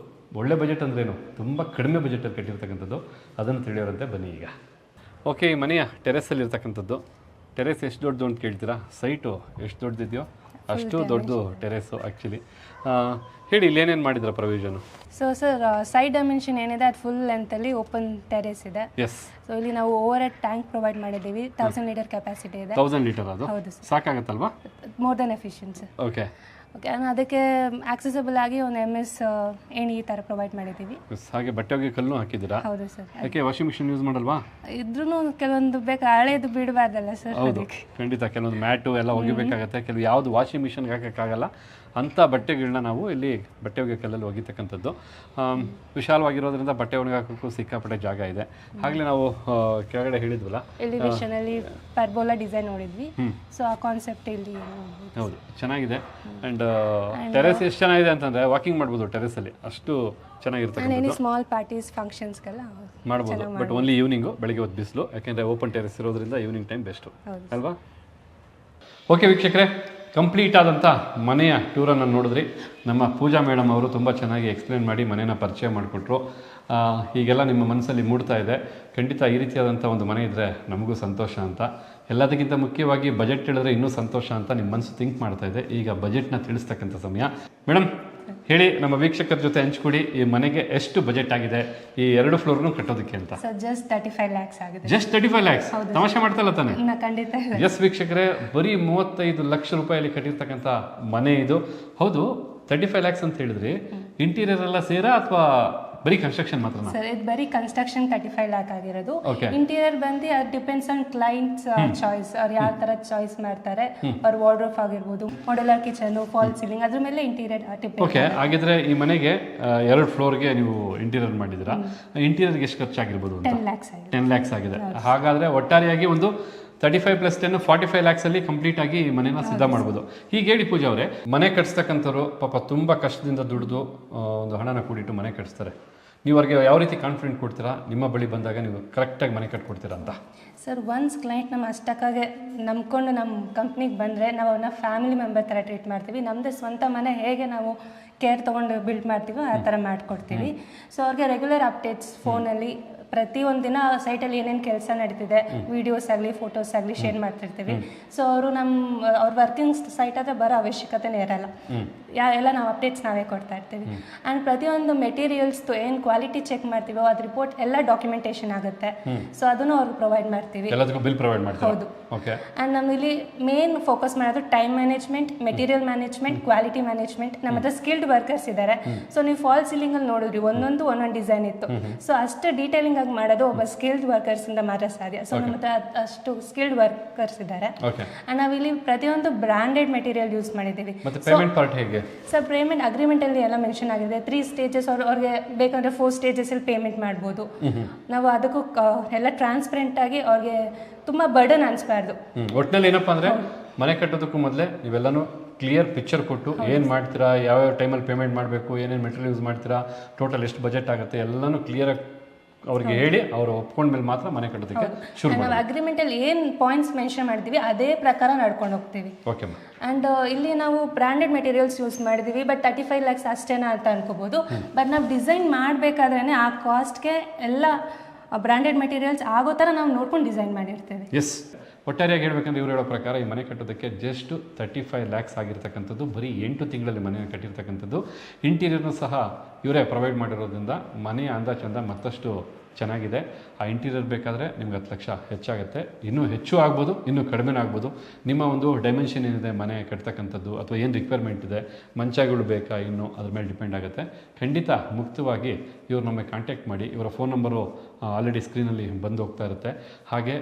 Speaker 1: ಒಳ್ಳೆ ಬಜೆಟ್ ಅಂದ್ರೇನು? ತುಂಬ ಕಡಿಮೆ ಬಜೆಟಲ್ಲಿ ಕಟ್ಟಿರ್ತಕ್ಕಂಥದ್ದು. ಅದನ್ನು ತಿಳಿಯೋರಂತೆ ಬನ್ನಿ ಈಗ. ಓಕೆ ಈ ಮನೆಯ ಟೆರೆಸಲ್ಲಿ ಇರ್ತಕ್ಕಂಥದ್ದು ಟೆರೆಸ್ ಎಷ್ಟು ದೊಡ್ಡದು ಅಂತ ಕೇಳ್ತೀರಾ? ಸೈಟು ಎಷ್ಟು ದೊಡ್ಡದಿದೆಯೋ ಅಷ್ಟು ದೊಡ್ಡದು ಟೆರೆಸ್ ಆ್ಯಕ್ಚುಲಿ ಹೇಳಿ ಇಲ್ಲಿ ಏನೇನು ಮಾಡಿದ್ರ provision
Speaker 2: so sir side dimension ಏನಿದೆ ಅದು ಫುಲ್ ಲೆಂತಲ್ಲಿ ಓಪನ್ ಟೆರೆಸ್ ಇದೆ.
Speaker 1: ಎಸ್
Speaker 2: ಸೊ ಇಲ್ಲಿ ನಾವು ಓವರ್ ಹೆಡ್ ಟ್ಯಾಂಕ್ ಪ್ರೊವೈಡ್ ಮಾಡಿದ್ದೀವಿ. ತೌಸಂಡ್ ಲೀಟರ್ ಕೆಪಾಸಿಟಿ ಇದೆ.
Speaker 1: ತೌಸಂಡ್ ಲೀಟರ್ ಅದು?
Speaker 2: ಹೌದು
Speaker 1: ಸಾಕಾಗತ್ತಲ್ವಾ?
Speaker 2: More than efficiency
Speaker 1: okay
Speaker 2: okay ಅದಕ್ಕೆ ಆಕ್ಸೆಸಬಲ್ ಆಗಿ ಒಂದು ಎಂ ಎಸ್ ಏಣಿ ಈ ಥರ ಪ್ರೊವೈಡ್ ಮಾಡಿದ್ದೀವಿ.
Speaker 1: ಹಾಗೆ ಬಟ್ಟೆ ಒಗೆ ಕಲ್ಲು ಹಾಕಿದ್ದೀರಾ?
Speaker 2: ಹೌದು ಸರ್
Speaker 1: ಯಾಕೆ ವಾಷಿಂಗ್ ಮಿಷಿನ್ ಯೂಸ್ ಮಾಡಲ್ವಾ?
Speaker 2: ಇದ್ರೂ ಕೆಲವೊಂದು ಬೇಕು ಹಳೇದು ಬಿಡಬಾರ್ದಲ್ಲ ಸರ್
Speaker 1: ಹೌದು ಖಂಡಿತ ಕೆಲವೊಂದು ಮ್ಯಾಟು ಎಲ್ಲ ಒಗಿಬೇಕಾಗತ್ತೆ. ಕೆಲವು ಯಾವುದು ವಾಷಿಂಗ್ ಮಿಷಿನ್ಗೆ ಹಾಕೋಕ್ಕಾಗಲ್ಲ. ಅಂಥ ಬಟ್ಟೆಗಳನ್ನ ನಾವು ಇಲ್ಲಿ ಬಟ್ಟೆ ಒಗೆಕಲ್ಲಲ್ಲಿ ಒಗಿತಕ್ಕಂಥದ್ದು. ವಿಶಾಲವಾಗಿರೋದ್ರಿಂದ ಬಟ್ಟೆ ಒಣಗಾಕೋಕ್ಕೂ ಸಿಕ್ಕಾಪಟ್ಟೆ ಜಾಗ ಇದೆ. ಆಗಲೇ ನಾವು ಕೆಳಗಡೆ ಹೇಳಿದ್ವಲ್ಲ
Speaker 2: ಪರ್ಬೋಲಾ ಡಿಸೈನ್ ನೋಡಿದ್ವಿ. ಸೊ ಆ ಕಾನ್ಸೆಪ್ಟ್ ಇಲ್ಲಿ
Speaker 1: ಹೌದು ಚೆನ್ನಾಗಿದೆ. ಅಂಡ್ ಟೆರೆಸ್ ಎಷ್ಟು ಚೆನ್ನಾಗಿದೆ ಅಂತಂದ್ರೆ ವಾಕಿಂಗ್ ಮಾಡ್ಬೋದು ಟೆರೆಸಲ್ಲಿ ಅಷ್ಟು
Speaker 2: ಎನಿ ಸ್ಮಾಲ್ ಪಾರ್ಟೀಸ್ ಫಂಕ್ಷನ್ಸ್ಗೆಲ್ಲ
Speaker 1: ಮಾಡ್ಬೋದು ಬಟ್ ಓನ್ಲಿ ಈವ್ನಿಂಗು ಬೆಳಿಗ್ಗೆ ಹೊತ್ತು ಬಿಸಿಲು. ಯಾಕೆಂದರೆ ಓಪನ್ ಟೆರೆಸ್ ಇರೋದ್ರಿಂದ ಈವ್ನಿಂಗ್ ಟೈಮ್ ಬೆಸ್ಟು. ಅಲ್ವಾ? ಓಕೆ ವೀಕ್ಷಕರೇ. ಕಂಪ್ಲೀಟ್ ಆದಂಥ ಮನೆಯ ಟೂರನ್ನು ನೋಡಿದ್ರಿ. ನಮ್ಮ ಪೂಜಾ ಮೇಡಮ್ ಅವರು ತುಂಬ ಚೆನ್ನಾಗಿ ಎಕ್ಸ್ಪ್ಲೇನ್ ಮಾಡಿ ಮನೇನ ಪರಿಚಯ ಮಾಡಿಕೊಟ್ರು. ಹೀಗೆಲ್ಲ ನಿಮ್ಮ ಮನಸ್ಸಲ್ಲಿ ಮೂಡ್ತಾ ಇದೆ. ಖಂಡಿತ ಈ ರೀತಿಯಾದಂಥ ಒಂದು ಮನೆ ಇದ್ದರೆ ನಮಗೂ ಸಂತೋಷ ಅಂತ. ಎಲ್ಲದಕ್ಕಿಂತ ಮುಖ್ಯವಾಗಿ ಬಜೆಟ್ ಹೇಳಿದ್ರೆ ಇನ್ನೂ ಸಂತೋಷ ಅಂತ ನಿಮ್ಮ ಮನಸ್ಸು ಥಿಂಕ್ ಮಾಡ್ತಾ ಇದೆ. ಈಗ ಬಜೆಟ್ನ ತಿಳಿಸ್ತಕ್ಕಂಥ ಸಮಯ. ಮೇಡಮ್ ಹೇಳಿ ನಮ್ಮ ವೀಕ್ಷಕರ ಜೊತೆ ಹಂಚ್ಕೊಡಿ ಈ ಮನೆಗೆ ಎಷ್ಟು ಬಜೆಟ್ ಆಗಿದೆ ಈ ಎರಡು ಫ್ಲೋರ್ನು ಕಟ್ಟೋದಕ್ಕೆ ಅಂತ.
Speaker 2: ಜಸ್ಟ್ ತರ್ಟಿ ಫೈವ್ ಲ್ಯಾಕ್ಸ್ ಆಗಿದೆ.
Speaker 1: ಜಸ್ಟ್ ತರ್ಟಿ ಫೈವ್ ಲ್ಯಾಕ್ಸ್ ತಮಾಷೆ ಮಾಡ್ತಲ್ಲ ತಾನೆ?
Speaker 2: ಖಂಡಿತ
Speaker 1: ಎಸ್ ವೀಕ್ಷಕರೇ ಬರೀ ಮೂವತ್ತೈದು ಲಕ್ಷ ರೂಪಾಯಲ್ಲಿ ಕಟ್ಟಿರ್ತಕ್ಕಂಥ ಮನೆ ಇದು. ಹೌದು ತರ್ಟಿ ಫೈವ್ ಲ್ಯಾಕ್ಸ್ ಅಂತ ಹೇಳಿದ್ರಿ. ಇಂಟೀರಿಯರ್ ಎಲ್ಲ ಸೇರಾ ಅಥವಾ ಬರೀ ಕನ್ಸ್ಟ್ರಕ್ಷನ್ ಮಾತ್ರ
Speaker 2: ಸರ್ ಇದು ಬರೀ ಕನ್ಸ್ಟ್ರಕ್ಷನ್ ತರ್ಟಿ ಫೈವ್ ಲ್ಯಾಕ್ ಆಗಿರೋದು. ಇಂಟೀರಿಯರ್ ಬಂದು ಅದು ಡಿಪೆಂಡ್ಸ್ ಆನ್ ಕ್ಲೈಂಟ್ಸ್ ಚಾಯ್ಸ್ ಅವ್ರು ಯಾವ ತರ ಚಾಯ್ಸ್ ಮಾಡ್ತಾರೆ. ಅವ್ರ ವಾರ್ಡ್ರೋಫ್ ಆಗಿರ್ಬೋದು ಮಾಡ್ಯುಲರ್ ಕಿಚನ್ ಫಾಲ್ ಸೀಲಿಂಗ್ ಅದ್ರ ಮೇಲೆ ಇಂಟೀರಿಯರ್
Speaker 1: ಓಕೆ ಹಾಗಿದ್ರೆ ಈ ಮನೆಗೆ ಎರಡು ಫ್ಲೋರ್ಗೆ ನೀವು ಇಂಟೀರಿಯರ್ ಮಾಡಿದ್ದೀರಾ? ಇಂಟೀರಿಯರ್ಗೆ ಎಷ್ಟು ಖರ್ಚಾಗಿರ್ಬೋದು
Speaker 2: ಟೆನ್ ಲ್ಯಾಕ್ಸ್
Speaker 1: ಟೆನ್ ಲ್ಯಾಕ್ಸ್ ಆಗಿದೆ. ಹಾಗಾದ್ರೆ ಒಟ್ಟಾರೆಯಾಗಿ ಒಂದು thirty five plus ten forty five lakhs ಅಲ್ಲಿ ಕಂಪ್ಲೀಟ್ ಆಗಿ ಮನೆನ ಸಿದ್ಧ ಮಾಡ್ಬೋದು. ಹೀಗೆ ಹೇಳಿ ಪೂಜಾ ಅವರೇ ಮನೆ ಕಟ್ಸ್ತಕ್ಕಂಥವ್ರು ಪಾಪ ತುಂಬಾ ಕಷ್ಟದಿಂದ ದುಡಿದು ಒಂದು ಹಣನ ಕೂಡಿಟ್ಟು ಮನೆ ಕಟ್ಸ್ತಾರೆ. ನೀವು ಅವ್ರಿಗೆ ಯಾವ ರೀತಿ ಕಾನ್ಫಿಡೆಂಟ್ ಕೊಡ್ತೀರಾ? ನಿಮ್ಮ ಬಳಿ ಬಂದಾಗ ನೀವು ಕರೆಕ್ಟಾಗಿ ಮನೆ ಕಟ್ಕೊಡ್ತೀರಾ ಅಂತ.
Speaker 2: ಸರ್ ಒನ್ಸ್ ಕ್ಲೈಂಟ್ ನಮ್ಮ ಅಷ್ಟಕ್ಕಾಗೆ ನಂಬ್ಕೊಂಡು ನಮ್ಮ ಕಂಪ್ನಿಗೆ ಬಂದರೆ ನಾವು ಅವ್ರನ್ನ ಫ್ಯಾಮಿಲಿ ಮೆಂಬರ್ ಥರ ಟ್ರೀಟ್ ಮಾಡ್ತೀವಿ. ನಮ್ಮದೇ ಸ್ವಂತ ಮನೆ ಹೇಗೆ ನಾವು ಕೇರ್ ತೊಗೊಂಡು ಬಿಲ್ಡ್ ಮಾಡ್ತೀವೋ ಆ ಥರ ಮಾಡಿಕೊಡ್ತೀವಿ. ಸೊ ಅವ್ರಿಗೆ ರೆಗ್ಯುಲರ್ ಅಪ್ಡೇಟ್ಸ್ ಫೋನಲ್ಲಿ ಪ್ರತಿ ಒಂದು ದಿನ ಸೈಟಲ್ಲಿ ಏನೇನು ಕೆಲಸ ನಡೀತಿದೆ ವಿಡಿಯೋಸ್ ಆಗಲಿ ಫೋಟೋಸ್ ಆಗಲಿ ಶೇರ್ ಮಾಡ್ತಿರ್ತೀವಿ. ಸೊ ಅವರು ನಮ್ಮ ಅವ್ರ ವರ್ಕಿಂಗ್ ಸೈಟ್ ಆದ್ರೆ ಬರೋ ಅವಶ್ಯಕತೆನೇ ಇರಲ್ಲ. ಯಾ ಎಲ್ಲ ನಾವು ಅಪ್ಡೇಟ್ಸ್ ನಾವೇ ಕೊಡ್ತಾ ಇರ್ತೀವಿ. ಆ್ಯಂಡ್ ಪ್ರತಿಯೊಂದು ಮೆಟೀರಿಯಲ್ಸ್ದು ಏನು ಕ್ವಾಲಿಟಿ ಚೆಕ್ ಮಾಡ್ತೀವೋ ಅದು ರಿಪೋರ್ಟ್ ಎಲ್ಲ ಡಾಕ್ಯುಮೆಂಟೇಷನ್ ಆಗುತ್ತೆ. ಸೊ ಅದನ್ನು ಅವ್ರಿಗೆ ಪ್ರೊವೈಡ್ ಮಾಡ್ತೀವಿ.
Speaker 1: ಬಿಲ್ ಪ್ರೊವೈಡ್ ಮಾಡ್ತೀರಾ?
Speaker 2: ಹೌದು.
Speaker 1: ಅಂಡ್
Speaker 2: ಆ್ಯಂಡ್ ನಮ್ಮಲ್ಲಿ ಮೇನ್ ಫೋಕಸ್ ಮಾಡೋದು time management material management quality management ನಮ್ಮ ಹತ್ರ ಸ್ಕಿಲ್ಡ್ ವರ್ಕರ್ಸ್ ಇದ್ದಾರೆ ಸೊ ನೀವು ಫಾಲ್ ಸೀಲಿಂಗಲ್ಲಿ ನೋಡಿದ್ರಿ ಒಂದೊಂದು ಒಂದೊಂದು ಡಿಸೈನ್ ಇತ್ತು. ಸೊ ಅಷ್ಟು ಡೀಟೇಲಿಂಗ್ ಆಗಿ ಮಾಡೋದು ಒಬ್ಬ ಸ್ಕಿಲ್ಡ್ ವರ್ಕರ್ಸ್ ಇಂದ ಮಾತ್ರ ಸಾಧ್ಯ. ಸೊ ನಮ್ಮ ಹತ್ರ ಅಷ್ಟು ಸ್ಕಿಲ್ಡ್ ವರ್ಕರ್ಸ್ ಇದ್ದಾರೆ. ಆ್ಯಂಡ್ ಇಲ್ಲಿ ಪ್ರತಿಯೊಂದು ಬ್ರಾಂಡೆಡ್ ಮೆಟೀರಿಯಲ್ ಯೂಸ್ ಮಾಡಿದ್ದೀವಿ.
Speaker 1: ಅಲ್ಲಿ
Speaker 2: ಸರ್ ಪೇಮೆಂಟ್ ಅಗ್ರಿಮೆಂಟಲ್ಲಿ ಎಲ್ಲ ಮೆನ್ಷನ್ ಆಗಿದೆ. ತ್ರೀ ಸ್ಟೇಜಸ್ ಅವ್ರು ಅವ್ರಿಗೆ ಬೇಕಂದ್ರೆ ಫೋರ್ ಸ್ಟೇಜಸಲ್ಲಿ ಪೇಮೆಂಟ್ ಮಾಡ್ಬೋದು. ನಾವು ಅದಕ್ಕೂ ಎಲ್ಲ ಟ್ರಾನ್ಸ್ಪರೆಂಟ್ ಆಗಿ ಅವ್ರಿಗೆ ತುಂಬಾ ಬರ್ಡನ್ ಅನಿಸ್ಬಾರ್ದು.
Speaker 1: ಒಟ್ಟಿನಲ್ಲಿ ಏನಪ್ಪಾ ಅಂದ್ರೆ ಮನೆ ಕಟ್ಟೋದಕ್ಕೂ ಮೊದಲೇ ನೀವೆಲ್ಲನೂ ಕ್ಲಿಯರ್ ಪಿಕ್ಚರ್ ಕೊಟ್ಟು ಏನು ಮಾಡ್ತೀರಾ ಯಾವ್ಯಾವ ಟೈಮಲ್ಲಿ ಪೇಮೆಂಟ್ ಮಾಡಬೇಕು ಏನೇನು ಮೆಟೀರಿಯಲ್ ಯೂಸ್ ಮಾಡ್ತೀರಾ ಟೋಟಲ್ ಎಷ್ಟು ಬಜೆಟ್ ಆಗುತ್ತೆ ಎಲ್ಲನೂ ಕ್ಲಿಯರಾಗಿ ಅವ್ರಿಗೆ ಹೇಳಿ ಅವರು ಒಪ್ಕೊಂಡ್ಮೇಲೆ ಮಾತ್ರ ಮನೆ ಕಟ್ಟೋದಕ್ಕೆ ಶುರು
Speaker 2: ನಾವು
Speaker 1: ಅಗ್ರಿಮೆಂಟ್
Speaker 2: ಅಲ್ಲಿ ಏನು ಪಾಯಿಂಟ್ಸ್ ಮೆನ್ಷನ್ ಮಾಡಿದ್ವಿ ಅದೇ ಪ್ರಕಾರ ನಡ್ಕೊಂಡು ಹೋಗ್ತೀವಿ.
Speaker 1: ಓಕೆ ಮ್ಯಾಮ್
Speaker 2: ಆ್ಯಂಡ್ ಇಲ್ಲಿ ನಾವು ಬ್ರ್ಯಾಂಡೆಡ್ ಮೆಟೀರಿಯಲ್ಸ್ ಯೂಸ್ ಮಾಡಿದೀವಿ ಬಟ್ ತರ್ಟಿ ಫೈವ್ ಲ್ಯಾಕ್ಸ್ ಅಷ್ಟೇನಾ ಅಂತ ಅನ್ಕೋಬೋದು. ಬಟ್ ನಾವು ಡಿಸೈನ್ ಮಾಡ್ಬೇಕಾದ್ರೆ ಆ ಕಾಸ್ಟ್ಗೆ ಎಲ್ಲ ಬ್ರ್ಯಾಂಡೆಡ್ ಮೆಟೀರಿಯಲ್ಸ್ ಆಗೋ ಥರ ನಾವು ನೋಡ್ಕೊಂಡು ಡಿಸೈನ್ ಮಾಡಿರ್ತೇವೆ.
Speaker 1: ಎಸ್ ಒಟ್ಟಾರೆಯಾಗಿ ಹೇಳಬೇಕಂದ್ರೆ ಇವರು ಹೇಳೋ ಪ್ರಕಾರ ಈ ಮನೆ ಕಟ್ಟೋದಕ್ಕೆ ಜಸ್ಟ್ ತರ್ಟಿ ಫೈವ್ ಲ್ಯಾಕ್ಸ್ ಆಗಿರ್ತಕ್ಕಂಥದ್ದು, ಬರೀ ಎಂಟು ತಿಂಗಳಲ್ಲಿ ಮನೆ ಕಟ್ಟಿರ್ತಕ್ಕಂಥದ್ದು. ಇಂಟೀರಿಯರ್ನು ಸಹ ಇವರೇ ಪ್ರೊವೈಡ್ ಮಾಡಿರೋದ್ರಿಂದ ಮನೆಯ ಅಂದ ಚಂದ ಮತ್ತಷ್ಟು ಚೆನ್ನಾಗಿದೆ. ಆ ಇಂಟೀರಿಯರ್ ಬೇಕಾದರೆ ನಿಮ್ಗೆ ಹತ್ತು ಲಕ್ಷ ಹೆಚ್ಚಾಗುತ್ತೆ. ಇನ್ನೂ ಹೆಚ್ಚು ಆಗ್ಬೋದು, ಇನ್ನೂ ಕಡಿಮೆನೂ ಆಗ್ಬೋದು. ನಿಮ್ಮ ಒಂದು ಡೈಮೆನ್ಷನ್ ಏನಿದೆ, ಮನೆ ಕಟ್ತಕ್ಕಂಥದ್ದು ಅಥವಾ ಏನು ರಿಕ್ವೈರ್ಮೆಂಟ್ ಇದೆ, ಮಂಚಗಳು ಬೇಕಾ, ಇನ್ನು ಅದ್ರ ಮೇಲೆ ಡಿಪೆಂಡ್ ಆಗುತ್ತೆ. ಖಂಡಿತ ಮುಕ್ತವಾಗಿ ಇವರು ನಮಗೆ ಕಾಂಟ್ಯಾಕ್ಟ್ ಮಾಡಿ. ಇವರ ಫೋನ್ ನಂಬರು ಆಲ್ರೆಡಿ ಸ್ಕ್ರೀನಲ್ಲಿ ಬಂದು ಹೋಗ್ತಾ ಇರುತ್ತೆ. ಹಾಗೆ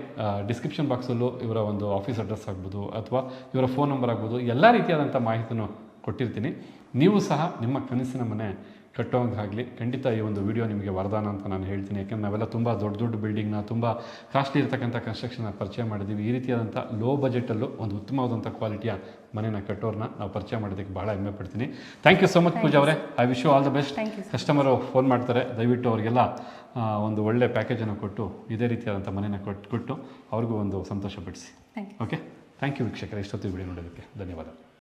Speaker 1: ಡಿಸ್ಕ್ರಿಪ್ಷನ್ ಬಾಕ್ಸಲ್ಲೂ ಇವರ ಒಂದು ಆಫೀಸ್ ಅಡ್ರೆಸ್ ಆಗ್ಬೋದು ಅಥವಾ ಇವರ ಫೋನ್ ನಂಬರ್ ಆಗ್ಬೋದು. ಎಲ್ಲ ರೀತಿಯಾದಂಥ ಮಾಹಿತಿನೂ ಕೊಟ್ಟಿರ್ತೀನಿ. ನೀವು ಸಹ ನಿಮ್ಮ ಕನಸಿನ ಮನೆ ಕಟ್ಟೋಂಗಾಗಲಿ ಖಂಡಿತ ಈ ಒಂದು ವಿಡಿಯೋ ನಿಮಗೆ ವರದಾನ ಅಂತ ನಾನು ಹೇಳ್ತೀನಿ. ಯಾಕೆಂದ್ರೆ ನಾವೆಲ್ಲ ತುಂಬ ದೊಡ್ಡ ದೊಡ್ಡ ಬಿಲ್ಡಿಂಗ್ನ ತುಂಬ ಕಾಸ್ಟ್ಲಿ ಇರತಕ್ಕಂಥ ಕನ್ಸ್ಟ್ರಕ್ಷನ್ನ ಪರಿಚಯ ಮಾಡಿದ್ದೀವಿ ಈ ರೀತಿಯಾದಂಥ ಲೋ ಬಜೆಟಲ್ಲೂ ಒಂದು ಉತ್ತಮವಾದಂಥ ಕ್ವಾಲಿಟಿಯ ಮನೆನ ಕಟ್ಟೋರನ್ನ ನಾವು ಪರಿಚಯ ಮಾಡೋದಕ್ಕೆ ಭಾಳ ಹೆಮ್ಮೆ ಪಡ್ತೀನಿ. Thank you so much Pooja ಅವರೇ. I wish you all the best customer phone ಮಾಡ್ತಾರೆ. ದಯವಿಟ್ಟು ಅವರಿಗೆಲ್ಲ ಒಂದು ಒಳ್ಳೆ ಪ್ಯಾಕೇಜನ್ನು ಕೊಟ್ಟು ಇದೇ ರೀತಿಯಾದಂಥ ಮನೆಯನ್ನು ಕೊಟ್ಟು ಕೊಟ್ಟು ಅವ್ರಿಗೂ ಒಂದು ಸಂತೋಷ ಪಡಿಸಿ. ಓಕೆ ಥ್ಯಾಂಕ್ ಯು ವೀಕ್ಷಕರೇ. ಇಷ್ಟೊತ್ತು ವಿಡಿಯೋ ನೋಡೋದಕ್ಕೆ ಧನ್ಯವಾದ